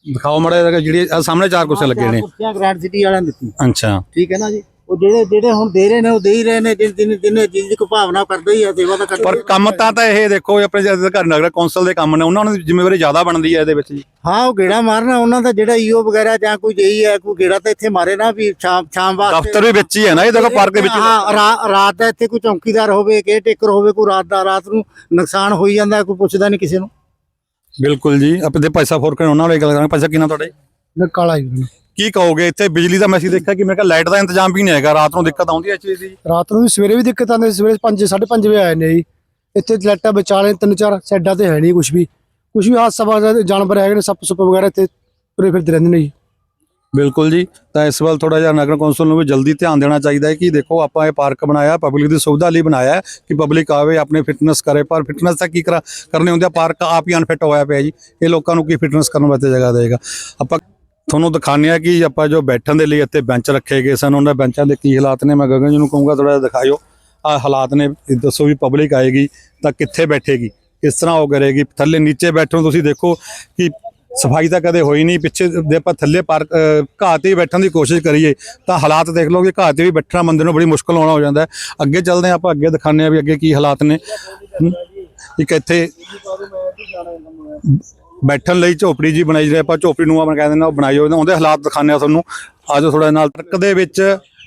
ਦਿਖਾਓ ਮੜਾ ਜਿਹੜੀ ਸਾਹਮਣੇ ਚਾਰ ਕੁਰਸੀਆਂ ਲੱਗੇ ਨੇ। ਕੁਰਸੀਆਂ ਗ੍ਰੈਂਡ ਸਿਟੀ ਵਾਲਿਆਂ ਨੇ ਦਿੱਤੀਆਂ। ਅੱਛਾ। ਠੀਕ ਹੈ ਨਾ ਜੀ? ਉਹ ਜਿਹੜੇ ਜਿਹੜੇ ਹੁਣ ਦੇ ਰਹੇ ਨੇ ਉਹ ਦੇ ਹੀ ਰਹੇ ਨੇ ਜਿਨ ਜਿਨ ਜਿਨ ਜਿਹਦੀ ਕੋ ਭਾਵਨਾ ਕਰਦੇ ਹੀ ਆ ਸੇਵਾ ਤਾਂ ਕਰਦੇ ਪਰ ਹੀ ਆ। ਕੰਮ ਤਾਂ ਤਾਂ ਇਹ ਦੇਖੋ ਆਪਣੇ ਜਿਹੜੇ ਘਰ ਨਗਰ ਕੌਂਸਲ ਦੇ ਕੰਮ ਨੇ ਉਹਨਾਂ ਨੂੰ ਜ਼ਿੰਮੇਵਾਰੀ ਜ਼ਿਆਦਾ ਬਣਦੀ ਹੈ ਇਹਦੇ ਵਿੱਚ ਜੀ। ਹਾਂ ਉਹ ਗੇੜਾ ਮਾਰਨਾ ਉਹਨਾਂ ਦਾ ਜਿਹੜਾ ਈਓ ਵਗੈਰਾ ਜਾਂ ਕੋਈ ਜਈ ਹੈ ਕੋਈ ਗੇੜਾ ਤਾਂ ਇੱਥੇ ਮਾਰੇ ਨਾ ਵੀ ਸ਼ਾਮ ਸ਼ਾਮ ਵਾਸਤੇ। ਦਫ਼ਤਰ ਵੀ ਵਿੱਚ ਹੀ ਹੈ ਨਾ ਇਹ ਦੇਖੋ ਪਾਰਕ ਦੇ ਵਿੱਚ ਹੀ ਹਾਂ ਰਾ- ਰਾਤ ਦਾ ਇੱਥੇ ਕੋਈ ਚੌਕੀਦਾਰ ਹੋਵੇ ਕੇ ਟੇਕਰ ਹੋਵੇ ਕੋਈ ਰਾਤ ਦਾ ਰਾਤ ਨੂੰ ਨੁਕਸਾਨ ਹੋਈ ਜਾਂਦਾ ਕੋਈ ਪੁੱਛਦਾ ਨਹੀਂ ਕਿਸੇ ਨੂੰ। ਬਿਲਕੁਲ ਜੀ ਆਪਣੇ ਪੈਸਾ ਫੋਰ ਕਰਨ ਉਹਨਾਂ ਨਾਲ ਗੱਲ ਕਰਾਂਗੇ? ਪੈਸਾ ਕਿੰਨਾ ਤੁਹਾਡੇ? ਕਾਲਾ ਜੀ। ਕੀ ਕਹੋਗੇ? ਇੱਥੇ ਬਿਜਲੀ ਦਾ ਮੈਸੇਜ ਦੇਖਿਆ ਕਿ ਮੇਰੇ ਕੋਲ ਲਾਈਟ ਦਾ ਇੰਤਜ਼ਾਮ ਵੀ ਨਹੀਂ ਹੈਗਾ। ਰਾਤ ਨੂੰ ਦਿੱਕਤ ਆਉਂਦੀ ਹੈ ਇਸ ਚੀਜ਼ ਦੀ? ਰਾਤ ਨੂੰ ਵੀ ਸਵੇਰੇ ਵੀ ਦਿੱਕਤ ਆਉਂਦੀ ਸਵੇਰੇ 5 5:30 ਵਜੇ ਆਏ ਨੇ ਜੀ। ਇੱਥੇ ਲਾਈਟਾਂ ਵਿਚਾਲੇ ਤਿੰਨ ਚਾਰ ਸਾਈਡਾਂ ਤੇ ਹੈ ਨਹੀਂ ਕੁਝ ਵੀ। ਕੁਝ ਵੀ ਹਾਦਸਾ ਵਾਲਾ ਜਾਨਵਰ ਹੈਗੇ ਨੇ ਸੱਪ ਸੁੱਪ ਵਗੈਰਾ ਇੱਥੇ ਤੁਰੇ ਫਿਰਦੇ ਰਹਿੰਦੇ ਨੇ ਜੀ। ਬਿਲਕੁਲ ਜੀ। ਤਾਂ ਇਸ ਵੱਲ ਥੋੜਾ ਜਿਹਾ ਨਗਰ ਕੌਂਸਲ ਨੂੰ ਵੀ ਜਲਦੀ ਧਿਆਨ ਦੇਣਾ ਚਾਹੀਦਾ ਹੈ ਕਿ ਦੇਖੋ ਆਪਾਂ ਇਹ ਪਾਰਕ ਬਣਾਇਆ ਪਬਲਿਕ ਦੀ ਸੁਵਿਧਾ ਲਈ ਬਣਾਇਆ ਹੈ ਕਿ ਪਬਲਿਕ ਆਵੇ ਆਪਣੇ ਫਿਟਨੈਸ ਕਰੇ। ਪਰ ਫਿਟਨੈਸ ਤਾਂ ਕੀ ਕਰਾ ਕਰਨੇ ਹੁੰਦੇ ਆ ਪਾਰਕ ਆਪ ਹੀ ਅਨਫਿਟ ਹੋਇਆ ਪਿਆ ਜੀ। ਇਹ ਲੋਕਾਂ ਨੂੰ ਕੀ ਫਿਟਨੈਸ ਕਰਨ ਵਾਸਤੇ ਜਗ੍ਹਾ ਦੇਗਾ ਆਪਾਂ ਤੁਹਾਨੂੰ ਦਿਖਾਉਂਦੇ ਆ ਕਿ ਆਪਾਂ ਜੋ ਬੈਠਣ ਦੇ ਲਈ ਇੱਥੇ ਬੈਂਚ ਰੱਖੇ ਗਏ ਸਨ ਉਹਨਾਂ ਬੈਂਚਾਂ ਦੇ ਕੀ ਹਾਲਾਤ ਨੇ। ਮੈਂ ਗਗਨ ਜੀ ਨੂੰ ਕਹੂੰਗਾ ਥੋੜਾ ਜਿਹਾ ਦਿਖਾਇਓ। ਆ ਹਾਲਾਤ ਨੇ ਦੱਸੋ ਵੀ ਪਬਲਿਕ ਆਏਗੀ ਤਾਂ ਕਿੱਥੇ ਬੈਠੇਗੀ ਕਿਸ ਤਰ੍ਹਾਂ ਉਹ ਕਰੇਗੀ? ਥੱਲੇ ਨੀਚੇ ਬੈਠੋ ਤੁਸੀਂ ਦੇਖੋ ਕਿ ਸਫ਼ਾਈ ਤਾਂ ਕਦੇ ਹੋਈ ਨਹੀਂ ਪਿੱਛੇ ਦੇ ਆਪਾਂ ਥੱਲੇ ਪਾਰਕ ਅਹ, ਘਾਹ ਤੇ ਹੀ ਬੈਠਣ ਦੀ ਕੋਸ਼ਿਸ਼ ਕਰੀਏ ਤਾਂ ਹਾਲਾਤ ਦੇਖ ਲਓ ਕਿ ਘਾਹ ਤੇ ਵੀ ਬੈਠਣਾ ਬੰਦੇ ਨੂੰ ਬੜੀ ਮੁਸ਼ਕਲ ਹੋਣਾ ਹੋ ਜਾਂਦਾ ਅੱਗੇ ਚੱਲਦੇ ਹਾਂ ਆਪਾਂ ਅੱਗੇ ਦਿਖਾਉਂਦੇ ਆ ਵੀ ਅੱਗੇ ਕੀ ਹਾਲਾਤ ਨੇ। ਇੱਕ ਇੱਥੇ ਬੈਠਣ ਲਈ ਝੋਪੜੀ ਜੀ ਬਣਾਈ ਜਿਹੜੇ ਆਪਾਂ ਝੋਪੜੀ ਨੂੰ ਆਪਾਂ ਕਹਿ ਦਿੰਦੇ ਹਾਂ, ਉਹ ਬਣਾਈ ਹੋਈ ਉਹਦੇ ਹਾਲਾਤ ਦਿਖਾਉਂਦੇ ਆ ਤੁਹਾਨੂੰ। ਆਜੋ ਥੋੜਾ ਨਾਲ ਟਰੱਕ ਦੇ ਵਿੱਚ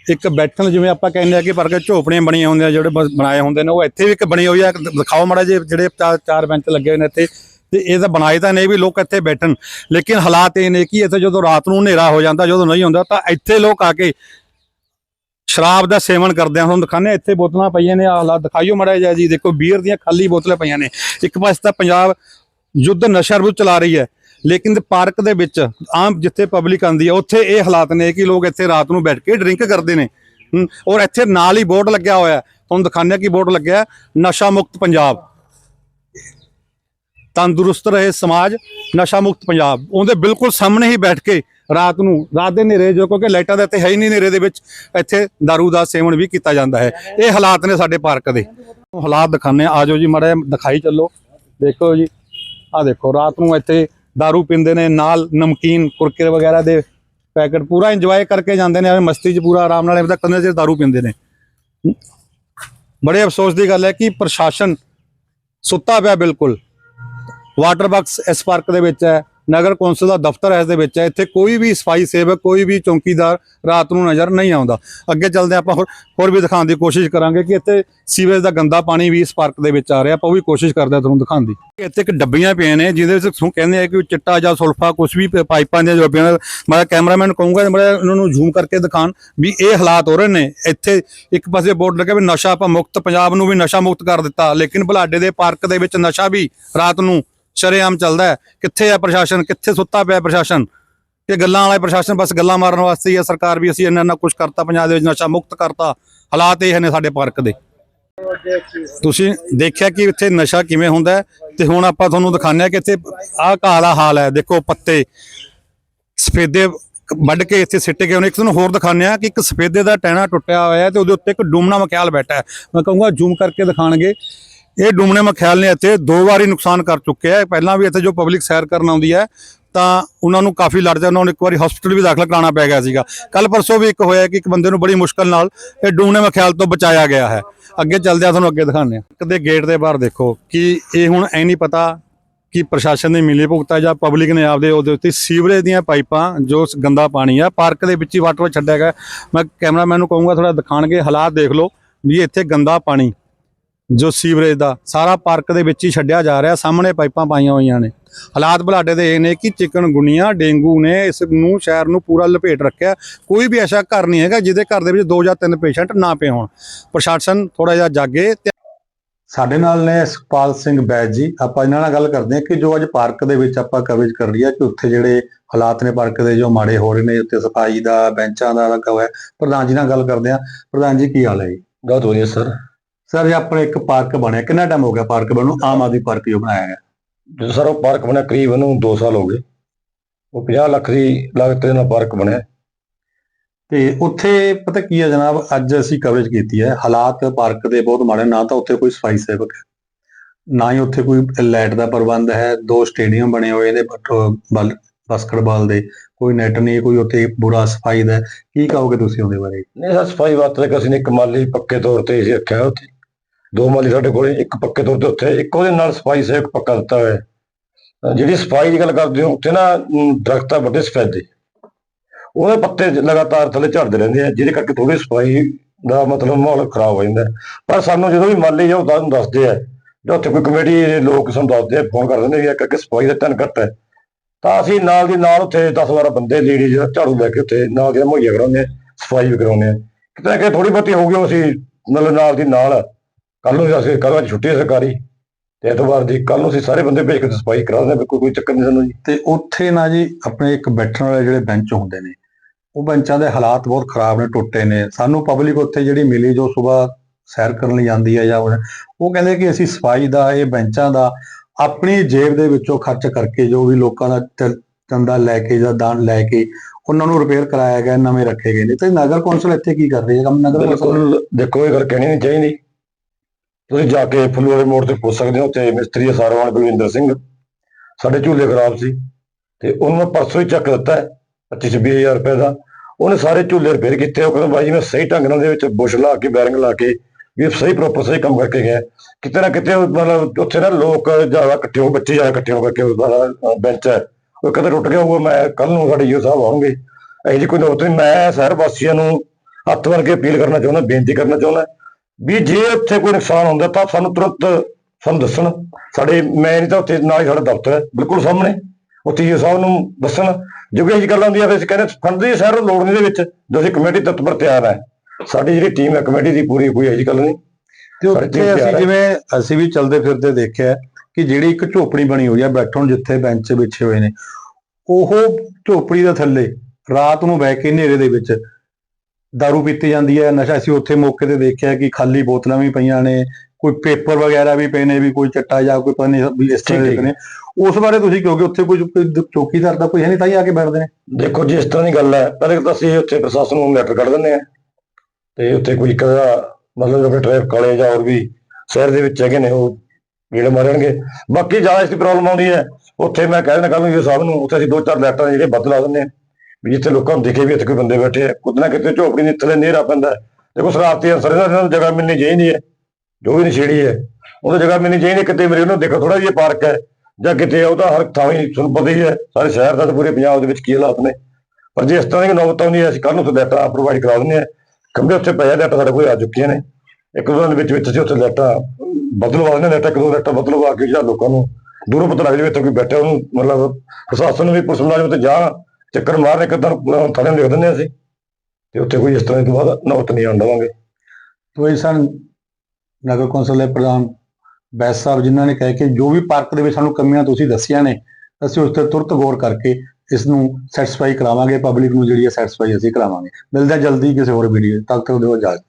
ਇੱਕ ਬੈਠਣ, ਜਿਵੇਂ ਆਪਾਂ ਕਹਿੰਦੇ ਆ ਕਿ ਪਰ ਝੋਪੜੀਆਂ ਬਣੀਆਂ ਹੁੰਦੀਆਂ, ਜਿਹੜੇ ਬਣਾਏ ਹੁੰਦੇ ਨੇ, ਉਹ ਇੱਥੇ ਵੀ ਇੱਕ ਬਣੀ ਹੋਈ ਆ। ਦਿਖਾਓ ਮਾੜਾ ਜੇ ਜਿਹੜੇ ਚਾਰ ਚਾਰ ਬੈਂਚ ਲੱਗੇ ਹੋਏ ਨੇ ਇੱਥੇ। ਤੇ ਇਹ ਤਾਂ ਬਣਾਏ ਤਾਂ ਨਹੀਂ ਵੀ ਲੋਕ ਇੱਥੇ ਬੈਠਣ, ਲੇਕਿਨ ਹਾਲਾਤ ਇਹ ਨੇ ਕਿ ਇੱਥੇ ਜਦੋਂ ਰਾਤ ਨੂੰ ਹਨੇਰਾ ਹੋ ਜਾਂਦਾ, ਜਦੋਂ ਨਹੀਂ ਹੁੰਦਾ, ਤਾਂ ਇੱਥੇ ਲੋਕ ਆ ਕੇ ਸ਼ਰਾਬ ਦਾ ਸੇਵਨ ਕਰਦੇ ਆ ਤੁਹਾਨੂੰ ਦਿਖਾਣੇ ਇੱਥੇ ਬੋਤਲਾਂ ਪਈਆਂ ਨੇ। ਆਹ ਹਾਲਾਤ ਦਿਖਾਈਓ ਮੜਾ ਜਿਹਾ ਜੀ। ਦੇਖੋ, ਬੀਅਰ ਦੀਆਂ ਖਾਲੀ ਬੋਤਲਾਂ ਪਈਆਂ ਨੇ। ਇੱਕ ਪਾਸੇ ਤਾਂ ਪੰਜਾਬ ਯੁੱਧ ਨਸ਼ਾ ਵਿਰੁੱਧ ਚਲਾ ਰਹੀ ਹੈ। ਲੇਕਿਨ ਪਾਰਕ ਦੇ ਵਿੱਚ ਆਮ ਜਿੱਥੇ ਪਬਲਿਕ ਆਂਦੀ ਹੈ, ਉੱਥੇ ਇਹ ਹਾਲਾਤ ਨੇ ਕਿ ਲੋਕ ਇੱਥੇ ਰਾਤ ਨੂੰ ਬੈਠ ਕੇ ਡਰਿੰਕ ਕਰਦੇ ਨੇ। ਔਰ ਇੱਥੇ ਨਾਲ ਹੀ ਬੋਰਡ ਲੱਗਿਆ ਹੋਇਆ ਤੁਹਾਨੂੰ ਦਿਖਾਉਂਦੇ ਹਾਂ ਕਿ ਬੋਰਡ ਲੱਗਿਆ ਨਸ਼ਾ ਮੁਕਤ ਪੰਜਾਬ। ਤੰਦਰੁਸਤ ਰਹੇ ਸਮਾਜ, ਨਸ਼ਾ ਮੁਕਤ ਪੰਜਾਬ। ਉਹਦੇ ਬਿਲਕੁਲ ਸਾਹਮਣੇ ਹੀ ਬੈਠ ਕੇ ਰਾਤ ਨੂੰ ਰਾਤ ਦੇ ਹਨੇਰੇ ਜੋ ਕਿਉਂਕਿ ਲਾਈਟਾਂ ਦੇ ਇੱਥੇ ਹੈ ਹੀ ਨਹੀਂ ਹਨੇਰੇ ਦੇ ਵਿੱਚ ਇੱਥੇ दारू ਦਾ ਸੇਵਨ ਵੀ ਕੀਤਾ ਜਾਂਦਾ ਹੈ ਇਹ ਹਾਲਾਤ ਨੇ ਸਾਡੇ ਪਾਰਕ ਦੇ ਹਾਲਾਤ ਦਿਖਾਣੇ ਆਜੋ ਜੀ ਮੜਾ ਦਿਖਾਈ ਚੱਲੋ ਦੇਖੋ ਜੀ ਆ ਦੇਖੋ ਰਾਤ ਨੂੰ ਇੱਥੇ दारू ਪੀਂਦੇ ਨੇ ਨਾਲ ਨਮਕੀਨ ਕੁਰਕਰੇ ਵਗੈਰਾ ਦੇ ਪੈਕਟ ਪੂਰਾ ਇੰਜੋਏ ਕਰਕੇ ਜਾਂਦੇ ਨੇ ਐਵੇਂ ਮਸਤੀ 'ਚ ਪੂਰਾ ਆਰਾਮ ਨਾਲ ਐਵੇਂ ਤਾਂ ਕੰਨੇ 'ਚ दारू ਪੀਂਦੇ ਨੇ ਬੜੇ ਅਫਸੋਸ ਦੀ ਗੱਲ ਹੈ ਕਿ ਪ੍ਰਸ਼ਾਸਨ ਸੁੱਤਾ ਪਿਆ ਬਿਲਕੁਲ ਵਾਟਰ ਬਾਕਸ ਇਸ ਪਾਰਕ ਦੇ ਵਿੱਚ ਹੈ ਨਗਰ ਕੌਂਸਲ ਦਾ ਦਫ਼ਤਰ ਇਸ ਦੇ ਵਿੱਚ ਹੈ। ਇੱਥੇ ਕੋਈ ਵੀ ਸਫ਼ਾਈ ਸੇਵਕ, ਕੋਈ ਵੀ ਚੌਕੀਦਾਰ ਰਾਤ ਨੂੰ ਨਜ਼ਰ ਨਹੀਂ ਆਉਂਦਾ। ਅੱਗੇ ਚੱਲਦੇ ਆਪਾਂ ਹੋਰ ਹੋਰ ਵੀ ਦਿਖਾਉਣ ਦੀ ਕੋਸ਼ਿਸ਼ ਕਰਾਂਗੇ ਕਿ ਇੱਥੇ ਸੀਵੇਜ ਦਾ ਗੰਦਾ ਪਾਣੀ ਵੀ ਇਸ ਪਾਰਕ ਦੇ ਵਿੱਚ ਆ ਰਿਹਾ। ਆਪਾਂ ਉਹ ਵੀ ਕੋਸ਼ਿਸ਼ ਕਰਦੇ ਹਾਂ ਤੁਹਾਨੂੰ ਦਿਖਾਉਣ ਦੀ। ਇੱਥੇ ਇੱਕ ਡੱਬੀਆਂ ਪਈਆਂ ਨੇ, ਜਿਹਦੇ ਵਿੱਚ ਸੁ ਕਹਿੰਦੇ ਆ ਕਿ ਚਿੱਟਾ ਜਾਂ ਸੁਲਫਾ ਕੁਝ ਵੀ ਪਾਈਪਾਂ ਦੀਆਂ ਡੱਬੀਆਂ ਮੈਂ ਕੈਮਰਾਮੈਨ ਕਹੂੰਗਾ, ਮੈਂ ਉਹਨਾਂ ਨੂੰ ਜ਼ੂਮ ਕਰਕੇ ਦਿਖਾਣ ਵੀ ਇਹ ਹਾਲਾਤ ਹੋ ਰਹੇ ਨੇ। ਇੱਥੇ ਇੱਕ ਪਾਸੇ ਬੋਰਡ ਲੱਗਿਆ ਵੀ ਨਸ਼ਾ ਆਪਾਂ ਮੁਕਤ, ਪੰਜਾਬ ਨੂੰ ਵੀ ਨਸ਼ਾ ਮੁਕਤ ਕਰ ਦਿੱਤਾ, ਲੇਕਿਨ ਬੁਲਾਡੇ ਦੇ ਪਾਰਕ ਦੇ ਵਿੱਚ ਨਸ਼ਾ ਵੀ ਰਾਤ ਨੂੰ ਸ਼ਰੇਆਮ ਚੱਲਦਾ ਹੈ। ਕਿੱਥੇ ਹੈ ਪ੍ਰਸ਼ਾਸਨ? ਕਿੱਥੇ ਸੁੱਤਾ ਪਿਆ ਪ੍ਰਸ਼ਾਸਨ? ਕਿ ਗੱਲਾਂ ਵਾਲਾ ਪ੍ਰਸ਼ਾਸਨ ਬਸ ਗੱਲਾਂ ਮਾਰਨ ਵਾਸਤੇ ਹੀ ਹੈ। ਸਰਕਾਰ ਵੀ ਅਸੀਂ ਇੰਨਾ ਇੰਨਾ ਕੁਝ ਕਰਤਾ, ਪੰਜਾਬ ਦੇ ਵਿੱਚ ਨਸ਼ਾ ਮੁਕਤ ਕਰਤਾ। ਹਾਲਾਤ ਇਹ ਨੇ ਸਾਡੇ ਪਾਰਕ ਦੇ। ਤੁਸੀਂ ਦੇਖਿਆ ਕਿ ਇੱਥੇ ਨਸ਼ਾ ਕਿਵੇਂ ਹੁੰਦਾ ਤੇ ਹੁਣ ਆਪਾਂ ਤੁਹਾਨੂੰ ਦਿਖਾਉਂਦੇ ਹਾਂ ਕਿ ਇੱਥੇ ਆਹ ਘਾਹ ਦਾ ਹਾਲ ਹੈ। ਦੇਖੋ ਪੱਤੇ ਸਫੇਦੇ ਵੱਢ ਕੇ ਇੱਥੇ ਸਿੱਟ ਗਏ ਉਹਨੇ ਇੱਕ ਤੁਹਾਨੂੰ ਹੋਰ ਦਿਖਾਉਂਦੇ ਆ ਕਿ ਇੱਕ ਸਫੇਦੇ ਦਾ ਟਹਿਣਾ ਟੁੱਟਿਆ ਹੋਇਆ ਤੇ ਉਹਦੇ ਉੱਤੇ ਇੱਕ ਡੂਮਣਾ ਮਖਿਆਲ ਬੈਠਾ ਹੈ। ਮੈਂ ਕਹੂੰਗਾ ਜ਼ੂਮ ਕਰਕੇ ਦਿਖਾਣਗੇ ਇਹ ਡੂਮਣੇ ਮਖਿਆਲ ਨੇ ਇੱਥੇ, ਦੋ ਵਾਰੀ ਨੁਕਸਾਨ ਕਰ ਚੁੱਕੇ ਆ। ਪਹਿਲਾਂ ਵੀ ਇੱਥੇ ਜੋ ਪਬਲਿਕ ਸੈਰ ਕਰਨ ਆਉਂਦੀ ਹੈ, ਤਾਂ ਉਹਨਾਂ ਨੂੰ ਕਾਫੀ ਲੜ ਜਾ ਉਹਨਾਂ ਨੂੰ ਇੱਕ ਵਾਰੀ ਹਸਪੀਟਲ ਵੀ ਦਾਖਲ ਕਰਾਉਣਾ ਪੈ ਗਿਆ ਸੀਗਾ। ਕੱਲ ਪਰਸੋਂ ਵੀ ਇੱਕ ਹੋਇਆ ਕਿ ਇੱਕ ਬੰਦੇ ਨੂੰ ਬੜੀ ਮੁਸ਼ਕਲ ਨਾਲ ਇਹ ਡੂਮਣੇ ਮਖਿਆਲ ਤੋਂ ਬਚਾਇਆ ਗਿਆ ਹੈ। ਅੱਗੇ ਚੱਲਦੇ ਆ ਤੁਹਾਨੂੰ ਅੱਗੇ ਦਿਖਾਉਂਦੇ ਆ ਕਦੇ ਗੇਟ ਦੇ ਬਾਹਰ ਦੇਖੋ ਕਿ ਇਹ ਹੁਣ ਐ ਨਹੀਂ ਪਤਾ ਕਿ ਪ੍ਰਸ਼ਾਸਨ ਨੇ ਮਿਲੀ ਭੁਗਤਾ ਜਾਂ ਪਬਲਿਕ ਨੇ ਆਪਦੇ ਉਹਦੇ ਉੱਤੇ ਸੀਵਰੇਜ ਦੀਆਂ ਪਾਈਪਾਂ, ਜੋ ਗੰਦਾ ਪਾਣੀ ਆ, ਪਾਰਕ ਦੇ ਵਿੱਚ ਹੀ ਵਾਟਰ ਛੱਡਿਆ ਗਿਆ। ਮੈਂ ਕੈਮਰਾਮੈਨ ਨੂੰ ਕਹੂੰਗਾ ਥੋੜਾ ਦਿਖਾਣਗੇ ਹਾਲਾਤ ਦੇਖ ਲਓ ਵੀ ਇੱਥੇ ਗੰਦਾ ਪਾਣੀ ਜੋ ਸੀਵਰੇਜ ਦਾ ਸਾਰਾ ਪਾਰਕ ਦੇ ਵਿੱਚ ਹੀ ਛੱਡਿਆ ਜਾ ਰਿਹਾ ਸਾਹਮਣੇ ਪਾਈਪਾਂ ਪਾਈਆਂ ਹੋਈਆਂ ਨੇ। ਹਾਲਾਤ ਬੁਲਾਡੇ ਦੇ ਇਹ ਨੇ ਕਿ ਚਿਕਨ ਗੁਨੀਆਂ ਡੇਂਗੂ ਨੇ ਇਸ ਨੂੰ ਸ਼ਹਿਰ ਨੂੰ ਪੂਰਾ ਲਪੇਟ ਰੱਖਿਆ। ਕੋਈ ਵੀ ਐਸਾ ਘਰ ਨਹੀਂ ਹੈਗਾ ਜਿਹਦੇ ਘਰ ਦੇ ਵਿੱਚ ਦੋ ਜਾਂ ਤਿੰਨ ਪੇਸ਼ੈਂਟ ਨਾ ਪਏ ਹੋਣ। ਪ੍ਰਸ਼ਾਸਨ ਥੋੜਾ ਜਿਹਾ ਜਾਗੇ ਤੇ ਸਾਡੇ ਨਾਲ ਨੇ ਸੁਖਪਾਲ ਸਿੰਘ ਬੈਜ ਜੀ। ਆਪਾਂ ਇਹਨਾਂ ਨਾਲ ਗੱਲ ਕਰਦੇ ਹਾਂ ਕਿ ਜੋ ਅੱਜ ਪਾਰਕ ਦੇ ਵਿੱਚ ਆਪਾਂ ਕਵਰੇਜ ਕਰ ਰਹੀ ਹੈ ਕਿ ਉੱਥੇ ਜਿਹੜੇ ਹਾਲਾਤ ਨੇ ਪਾਰਕ ਦੇ ਜੋ ਮਾੜੇ ਹੋ ਰਹੇ ਨੇ ਉੱਤੇ ਸਫ਼ਾਈ ਦਾ ਬੈਂਚਾਂ ਦਾ ਲੱਗਾ ਹੋਇਆ। ਪ੍ਰਧਾਨ ਜੀ ਨਾਲ ਗੱਲ ਕਰਦੇ ਹਾਂ। ਪ੍ਰਧਾਨ ਜੀ ਕੀ ਹਾਲ ਹੈ ਜੀ? ਬਹੁਤ ਵਧੀਆ ਸਰ। ਸਰ ਆਪਣੇ ਇੱਕ ਪਾਰਕ ਬਣਿਆ। ਕਿੰਨਾ ਟਾਈਮ ਹੋ ਗਿਆ ਪਾਰਕ ਬਣਨ ਨੂੰ? ਆਮ ਆਦਮੀ ਪਾਰਕ ਜੋ ਬਣਾਇਆ ਗਿਆ। ਜਦੋਂ ਸਰ ਉਹ ਪਾਰਕ ਬਣਿਆ ਕਰੀਬ ਉਹਨੂੰ 2 ਸਾਲ ਹੋ ਗਏ। ਉਹ 50 ਲੱਖ ਦੀ ਲਾਗਤ ਦੇ ਨਾਲ ਪਾਰਕ ਬਣਿਆ। ਤੇ ਉੱਥੇ ਪਤਾ ਕੀ ਹੈ ਜਨਾਬ ਅੱਜ ਅਸੀਂ ਕਵਰੇਜ ਕੀਤੀ ਹੈ। ਹਾਲਾਤ ਪਾਰਕ ਦੇ ਬਹੁਤ ਮਾੜੇ ਨਾ। ਤਾਂ ਉੱਥੇ ਕੋਈ ਸਫ਼ਾਈ ਸੇਵਕ ਹੈ। ਨਾ ਹੀ ਉੱਥੇ ਕੋਈ ਲਾਈਟ ਦਾ ਪ੍ਰਬੰਧ ਹੈ। ਦੋ ਸਟੇਡੀਅਮ ਬਣੇ ਹੋਏ ਨੇ ਬਟ ਬਲ ਬਾਸਕਟਬਾਲ ਦੇ। ਕੋਈ ਨੈਟ ਨਹੀਂ ਕੋਈ ਉੱਥੇ ਬੁਰਾ ਸਫ਼ਾਈ ਦਾ। ਕੀ ਕਹੋਗੇ ਤੁਸੀਂ ਉਹਦੇ ਬਾਰੇ? ਨਹੀਂ ਸਰ ਸਫ਼ਾਈ ਵਾਸਤੇ ਅਸੀਂ ਨੇ ਇੱਕ ਮਾਲੀ ਪੱਕੇ ਤੌਰ ਤੇ ਅਸੀਂ ਰੱਖਿਆ ਹੋਇਆ ਉੱਥੇ। ਦੋ ਮਾਲੀ ਸਾਡੇ ਕੋਲ ਇੱਕ ਪੱਕੇ ਤੌਰ ਤੇ ਉੱਥੇ ਇੱਕ ਉਹਦੇ ਨਾਲ ਸਫ਼ਾਈ ਸੇਵਕ ਪੱਕਾ ਦਿੱਤਾ ਹੋਇਆ। ਜਿਹੜੀ ਸਫ਼ਾਈ ਦੀ ਗੱਲ ਕਰਦੇ ਹੋ ਉੱਥੇ ਨਾ ਅਮ, ਦਰਖਤ ਵੱਡੇ ਸਫੈਦੇ ਉਹਦੇ ਪੱਤੇ ਲਗਾਤਾਰ ਥੱਲੇ ਝੜਦੇ ਰਹਿੰਦੇ ਆ ਜਿਹਦੇ ਕਰਕੇ ਥੋੜੀ ਸਫ਼ਾਈ ਦਾ ਮਤਲਬ ਮਾਹੌਲ ਖਰਾਬ ਹੋ ਜਾਂਦਾ। ਪਰ ਸਾਨੂੰ ਜਦੋਂ ਵੀ ਮਾਲੀ ਜਾਂ ਉਹ ਦੱਸਦੇ ਆ ਜਾਂ ਉੱਥੇ ਕੋਈ ਕਮੇਟੀ ਦੇ ਲੋਕ ਸਾਨੂੰ ਦੱਸਦੇ ਆ ਫੋਨ ਕਰ ਦਿੰਦੇ ਵੀ ਇਹ ਕਰਕੇ ਸਫ਼ਾਈ ਦਾ ਧਿਆਨ ਘੱਟ ਹੈ। ਤਾਂ ਅਸੀਂ ਨਾਲ ਦੀ ਨਾਲ ਉੱਥੇ 10 12 ਬੰਦੇ ਲੇਡੀਜ਼ ਝਾੜੂ ਲੈ ਕੇ ਉੱਥੇ ਨਾਲ ਦੀ ਮੁਹੱਈਆ ਕਰਾਉਂਦੇ ਆ ਸਫ਼ਾਈ ਵੀ ਕਰਾਉਂਦੇ ਆ। ਕਿਤੇ ਨਾ ਕਿਤੇ ਥੋੜੀ ਬਹੁਤੀ ਹੋ ਗਈ ਉਹ ਅਸੀਂ ਮਤਲਬ ਨਾਲ ਦੀ ਨਾਲ। ਕੱਲ ਨੂੰ ਅਸੀਂ ਅੱਜ ਛੁੱਟੀ ਹੈ ਸਰਕਾਰੀ ਤੇ ਐਤਵਾਰ ਦੀ ਕੱਲ ਨੂੰ ਅਸੀਂ ਸਾਰੇ ਬੰਦੇ ਭੇਜ ਕੇ ਸਫ਼ਾਈ ਕਰਾ ਦਿੰਦੇ ਕੋਈ ਕੋਈ ਚੱਕਰ ਨਹੀਂ ਸਾਨੂੰ ਜੀ। ਤੇ ਉੱਥੇ ਨਾ ਜੀ ਆਪਣੇ ਇੱਕ ਬੈਠਣ ਵਾਲੇ ਜਿਹੜੇ ਬੈਂਚ ਹੁੰਦੇ ਨੇ ਉਹ ਬੈਂਚਾਂ ਦੇ ਹਾਲਾਤ ਬਹੁਤ ਖਰਾਬ ਨੇ ਟੁੱਟੇ ਨੇ। ਸਾਨੂੰ ਪਬਲਿਕ ਉੱਥੇ ਜਿਹੜੀ ਮਿਲੀ ਜੋ ਸਵੇਰ ਸੈਰ ਕਰਨ ਲਈ ਆਉਂਦੀ ਹੈ ਜਾਂ ਉਹ ਕਹਿੰਦੇ ਕਿ ਅਸੀਂ ਸਫ਼ਾਈ ਦਾ ਇਹ ਬੈਂਚਾਂ ਦਾ ਆਪਣੀ ਜੇਬ ਦੇ ਵਿੱਚੋਂ ਖਰਚ ਕਰਕੇ ਜੋ ਵੀ ਲੋਕਾਂ ਦਾ ਚੰਦਾ ਲੈ ਕੇ ਜਾਂ ਦਾਨ ਲੈ ਕੇ ਉਹਨਾਂ ਨੂੰ ਰਿਪੇਅਰ ਕਰਾਇਆ ਗਿਆ ਨਵੇਂ ਰੱਖੇ ਗਏ ਨੇ। ਤੇ ਨਗਰ ਕੌਂਸਲ ਇੱਥੇ ਕੀ ਕਰ ਰਹੀ ਹੈ? ਕੰਮ ਨਗਰ ਕੌਂਸਲ ਦੇਖੋ ਇਹ ਗੱਲ ਕਹਿਣੀ ਨਹੀਂ ਚਾਹੀਦੀ। ਤੁਸੀਂ ਜਾ ਕੇ ਫੁੱਲੂ ਵਾਲੇ ਮੋੜ ਤੇ ਪੁੱਛ ਸਕਦੇ ਹੋ ਤੇ ਮਿਸਤਰੀ ਸਾਰਵਾਨ ਬਲਵਿੰਦਰ ਸਿੰਘ, ਸਾਡੇ ਝੂਲੇ ਖਰਾਬ ਸੀ ਤੇ ਉਹਨੂੰ ਮੈਂ ਪਰਸੋਂ ਹੀ ਚੱਕ ਦਿੱਤਾ 25 25000 ਰੁਪਏ ਦਾ। ਉਹਨੇ ਸਾਰੇ ਝੂਲੇ ਰਿਪੇਅਰ ਕੀਤੇ, ਉਹ ਕਹਿੰਦਾ, ਬਾਈ ਮੈਂ ਸਹੀ ਢੰਗ ਨਾਲ ਦੇ ਵਿੱਚ ਬੁਸ਼ ਲਾ ਕੇ ਬੈਰਿੰਗ ਲਾ ਕੇ ਵੀ ਸਹੀ ਪ੍ਰੋਪਰ ਸਹੀ ਕੰਮ ਕਰਕੇ ਗਿਆ। ਕਿਤੇ ਨਾ ਕਿਤੇ ਮਤਲਬ ਉੱਥੇ ਨਾ ਲੋਕ ਜ਼ਿਆਦਾ ਇਕੱਠੇ ਹੋ, ਬੱਚੇ ਜ਼ਿਆਦਾ ਇਕੱਠੇ ਹੋ ਕਰਕੇ ਉਹਦਾ ਬੈਂਚ ਹੈ। ਉਹ ਕਦੇ ਟੁੱਟ ਗਿਆ ਹੋਊਗਾ, ਮੈਂ ਕੱਲ ਨੂੰ ਸਾਡੇ ਯੂ ਸਾਹਿਬ ਆਉਣਗੇ। ਇਹੋ ਜਿਹੀ ਕੋਈ ਨੌਬਤ ਨਹੀਂ ਮੈਂ ਸ਼ਹਿਰ ਵਾਸੀਆਂ ਨੂੰ ਹੱਥ ਵਰ ਕੇ ਅਪੀਲ ਕਰਨਾ ਚਾਹੁੰਦਾ, ਬੇਨਤੀ ਕਰਨਾ ਚਾਹੁੰਦਾ। ਵੀ ਜੇ ਉੱਥੇ ਕੋਈ ਨੁਕਸਾਨ ਹੁੰਦਾ ਤਾਂ ਸਾਨੂੰ ਤੁਰੰਤ ਸਾਨੂੰ ਦੱਸਣ। ਸਾਡੇ ਮੈਂ ਨਹੀਂ ਤਾਂ ਉੱਥੇ ਨਾਲ ਹੀ ਸਾਡਾ ਦਫ਼ਤਰ ਹੈ। ਬਿਲਕੁਲ ਸਾਹਮਣੇ। ਉੱਥੇ ਯੂ ਸਾਹਿਬ ਨੂੰ ਦੱਸਣ। ਜੋ ਕਿ ਇਹ ਗੱਲ ਆਉਂਦੀ ਹੈ ਫਿਰ ਅਸੀਂ ਕਹਿੰਦੇ ਫੰਡ ਦੀ ਸ਼ਹਿਰ ਲੋੜ ਨਹੀਂ ਦੇ ਵਿੱਚ। ਜੋ ਅਸੀਂ ਕਮੇਟੀ ਤਤਪਰ ਤਿਆਰ ਹੈ। ਸਾਡੀ ਜਿਹੜੀ ਟੀਮ ਹੈ ਕਮੇਟੀ ਦੀ ਪੂਰੀ ਕੋਈ ਇਹੋ ਗੱਲ ਨਹੀਂ। ਤੇ ਉੱਥੇ ਅਸੀਂ। ਜਿਵੇਂ ਅਸੀਂ ਵੀ ਚਲਦੇ ਫਿਰਦੇ ਦੇਖਿਆ ਕਿ ਜਿਹੜੀ ਇੱਕ ਝੋਪੜੀ ਬਣੀ ਹੋਈ ਹੈ ਬੈਠਣ ਜਿੱਥੇ ਬੈਂਚ ਵਿਛੇ ਹੋਏ ਨੇ ਉਹ ਝੋਪੜੀ ਦੇ ਥੱਲੇ ਰਾਤ ਨੂੰ ਬਹਿ ਕੇ ਹਨੇਰੇ ਦੇ ਵਿੱਚ ਦਾਰੂ ਪੀਤੀ ਜਾਂਦੀ ਹੈ ਨਸ਼ਾ ਅਸੀਂ ਉੱਥੇ ਮੌਕੇ ਤੇ ਦੇਖਿਆ ਕਿ ਖਾਲੀ ਬੋਤਲਾਂ ਵੀ ਪਈਆਂ ਨੇ ਕੋਈ ਪੇਪਰ ਵਗੈਰਾ ਵੀ ਪਏ ਨੇ ਵੀ ਕੋਈ ਚੱਟਾ ਜਾਂ ਕੋਈ ਪਤਾ ਨਹੀਂ ਵੀ ਇਸ ਤਰ੍ਹਾਂ ਦੇ। ਨੇ ਉਸ ਬਾਰੇ ਤੁਸੀਂ ਕਿਉਂਕਿ ਉੱਥੇ ਕੋਈ ਚੌਕੀਦਾਰ ਦਾ ਕੋਈ ਹੈ ਨਹੀਂ ਤਾਂ ਹੀ ਆ ਕੇ ਬੈਠਦੇ ਨੇ ਦੇਖੋ ਜੀ ਇਸ ਤਰ੍ਹਾਂ ਦੀ ਗੱਲ ਹੈ ਪਹਿਲੇ ਤਾਂ ਅਸੀਂ ਉੱਥੇ ਪ੍ਰਸ਼ਾਸਨ ਨੂੰ ਲੈਟਰ ਕੱਢ ਦਿੰਦੇ ਆ ਤੇ ਉੱਥੇ ਕੋਈ ਕਦਾ ਮਤਲਬ ਜਿਹੜੇ ਟ੍ਰੈਫਿਕ ਵਾਲੇ ਜਾਂ ਹੋਰ ਵੀ ਸ਼ਹਿਰ ਦੇ ਵਿੱਚ ਹੈਗੇ ਨੇ ਉਹ ਗੇੜੇ ਮਾਰਨਗੇ ਬਾਕੀ ਜ਼ਿਆਦਾ ਇਸ ਦੀ ਪ੍ਰੋਬਲਮ ਆਉਂਦੀ ਹੈ ਉੱਥੇ ਮੈਂ ਕਹਿ ਦਿੰਦਾ ਕੱਲ ਨੂੰ ਸਾਹਿਬ ਨੂੰ ਉੱਥੇ ਅਸੀਂ ਦੋ ਚਾਰ ਲੈਟਰਾਂ ਜਿਹੜੇ ਬਦਲ ਦਿੰਦੇ ਆ ਵੀ ਜਿੱਥੇ ਲੋਕਾਂ ਨੂੰ ਦਿਖੇ ਵੀ ਇੱਥੇ ਕੋਈ ਬੰਦੇ ਬੈਠੇ ਆ ਕੁਝ ਨਾ ਕਿਤੇ ਝੋਪੜੀ ਦੇ ਥੱਲੇ ਨੇਰਾ ਪੈਂਦਾ ਦੇਖੋ ਸ਼ਰਾਰਤੀ ਅਨਸਰ ਇਹਨਾਂ ਨੂੰ ਜਗ੍ਹਾ ਮਿਲਣੀ ਚਾਹੀਦੀ ਹੈ ਜੋ ਵੀ ਨਸ਼ੇੜੀ ਹੈ। ਉਹਨੂੰ ਜਗ੍ਹਾ ਮਿਲਣੀ ਚਾਹੀਦੀ ਹੈ। ਕਿਤੇ ਮੇਰੇ ਉਹਨੂੰ ਦੇਖੋ ਥੋੜਾ ਜਿਹਾ ਪਾਰਕ ਹੈ ਜਾਂ ਕਿਤੇ ਉਹਦਾ ਹਰ ਥਾਂ ਹੀ ਤੁਹਾਨੂੰ ਪਤਾ ਹੀ ਹੈ ਸਾਰੇ ਸ਼ਹਿਰ ਦਾ ਪੂਰੇ ਪੰਜਾਬ ਦੇ ਵਿੱਚ ਕੀ ਹਾਲਾਤ ਨੇ। ਪਰ ਜੇ ਇਸ ਤਰ੍ਹਾਂ ਦੀ ਨੌਬਤ ਆਉਂਦੀ ਹੈ ਅਸੀਂ ਕੱਲ ਨੂੰ ਉੱਥੇ ਲਾਈਟਾਂ ਪ੍ਰੋਵਾਈਡ ਕਰਾ ਦਿੰਦੇ ਹਾਂ। ਖੰਭੇ ਉੱਥੇ ਪਏ ਆ, ਸਾਡੇ ਕੋਲ ਆ ਚੁੱਕੀਆਂ ਨੇ। ਇੱਕ ਦੋ ਦਿਨ ਵਿੱਚ ਵਿੱਚ ਅਸੀਂ ਉੱਥੇ ਲਾਈਟਾਂ ਬਦਲਵਾ ਦਿੰਦੇ ਹਾਂ ਇੱਕ ਦੋ ਲਾਈਟਾਂ ਬਦਲਵਾ ਕੇ ਜਿਹੜਾ ਲੋਕਾਂ ਨੂੰ ਦੂਰੋਂ ਪਤਾ ਲੱਗ ਜਾਵੇ ਇੱਥੇ ਕੋਈ ਬੈਠਾ ਉਹਨੂੰ ਮਤਲਬ ਪ੍ਰਸ਼ਾਸਨ ਨੂੰ ਵੀ ਪੁਲਿਸ ਮੁਲਾਜ਼ਮ ਤੇ ਜਾਂ ਚੱਕਰ ਮਾਰਨ ਇੱਕ ਦਿਨ ਥਾਣੇ ਲਿਖ ਦਿੰਦੇ ਅਸੀਂ। ਤੇ ਉੱਥੇ ਕੋਈ ਇਸ ਤਰ੍ਹਾਂ ਦੀ ਦੁਬਾਰਾ ਨੌਬਤ ਨਹੀਂ ਆਉਣ ਦੇਵਾਂਗੇ। ਤੋ ਸਨ ਨਗਰ ਕੌਂਸਲ ਦੇ ਪ੍ਰਧਾਨ ਬੈਸ ਸਾਹਿਬ ਜਿਨ੍ਹਾਂ ਨੇ ਕਹਿ ਕੇ ਜੋ ਵੀ ਪਾਰਕ ਦੇ ਵਿੱਚ ਸਾਨੂੰ ਕਮੀਆਂ ਤੁਸੀਂ ਦੱਸੀਆਂ ਨੇ, ਅਸੀਂ ਉਸ ਤੇ ਤੁਰਤ ਗੌਰ ਕਰਕੇ ਇਸ ਨੂੰ ਸੈਟੀਸਫਾਈ ਕਰਾਵਾਂਗੇ, ਪਬਲਿਕ ਨੂੰ ਜਿਹੜੀ ਹੈ ਸੈਟੀਸਫਾਈ ਅਸੀਂ ਕਰਾਵਾਂਗੇ। ਮਿਲਦਾ ਜਲਦੀ ਕਿਸੇ ਹੋਰ ਵੀਡੀਓ ਤਦ ਤੱਕ ਦਿਓ ਇਜਾਜ਼ਤ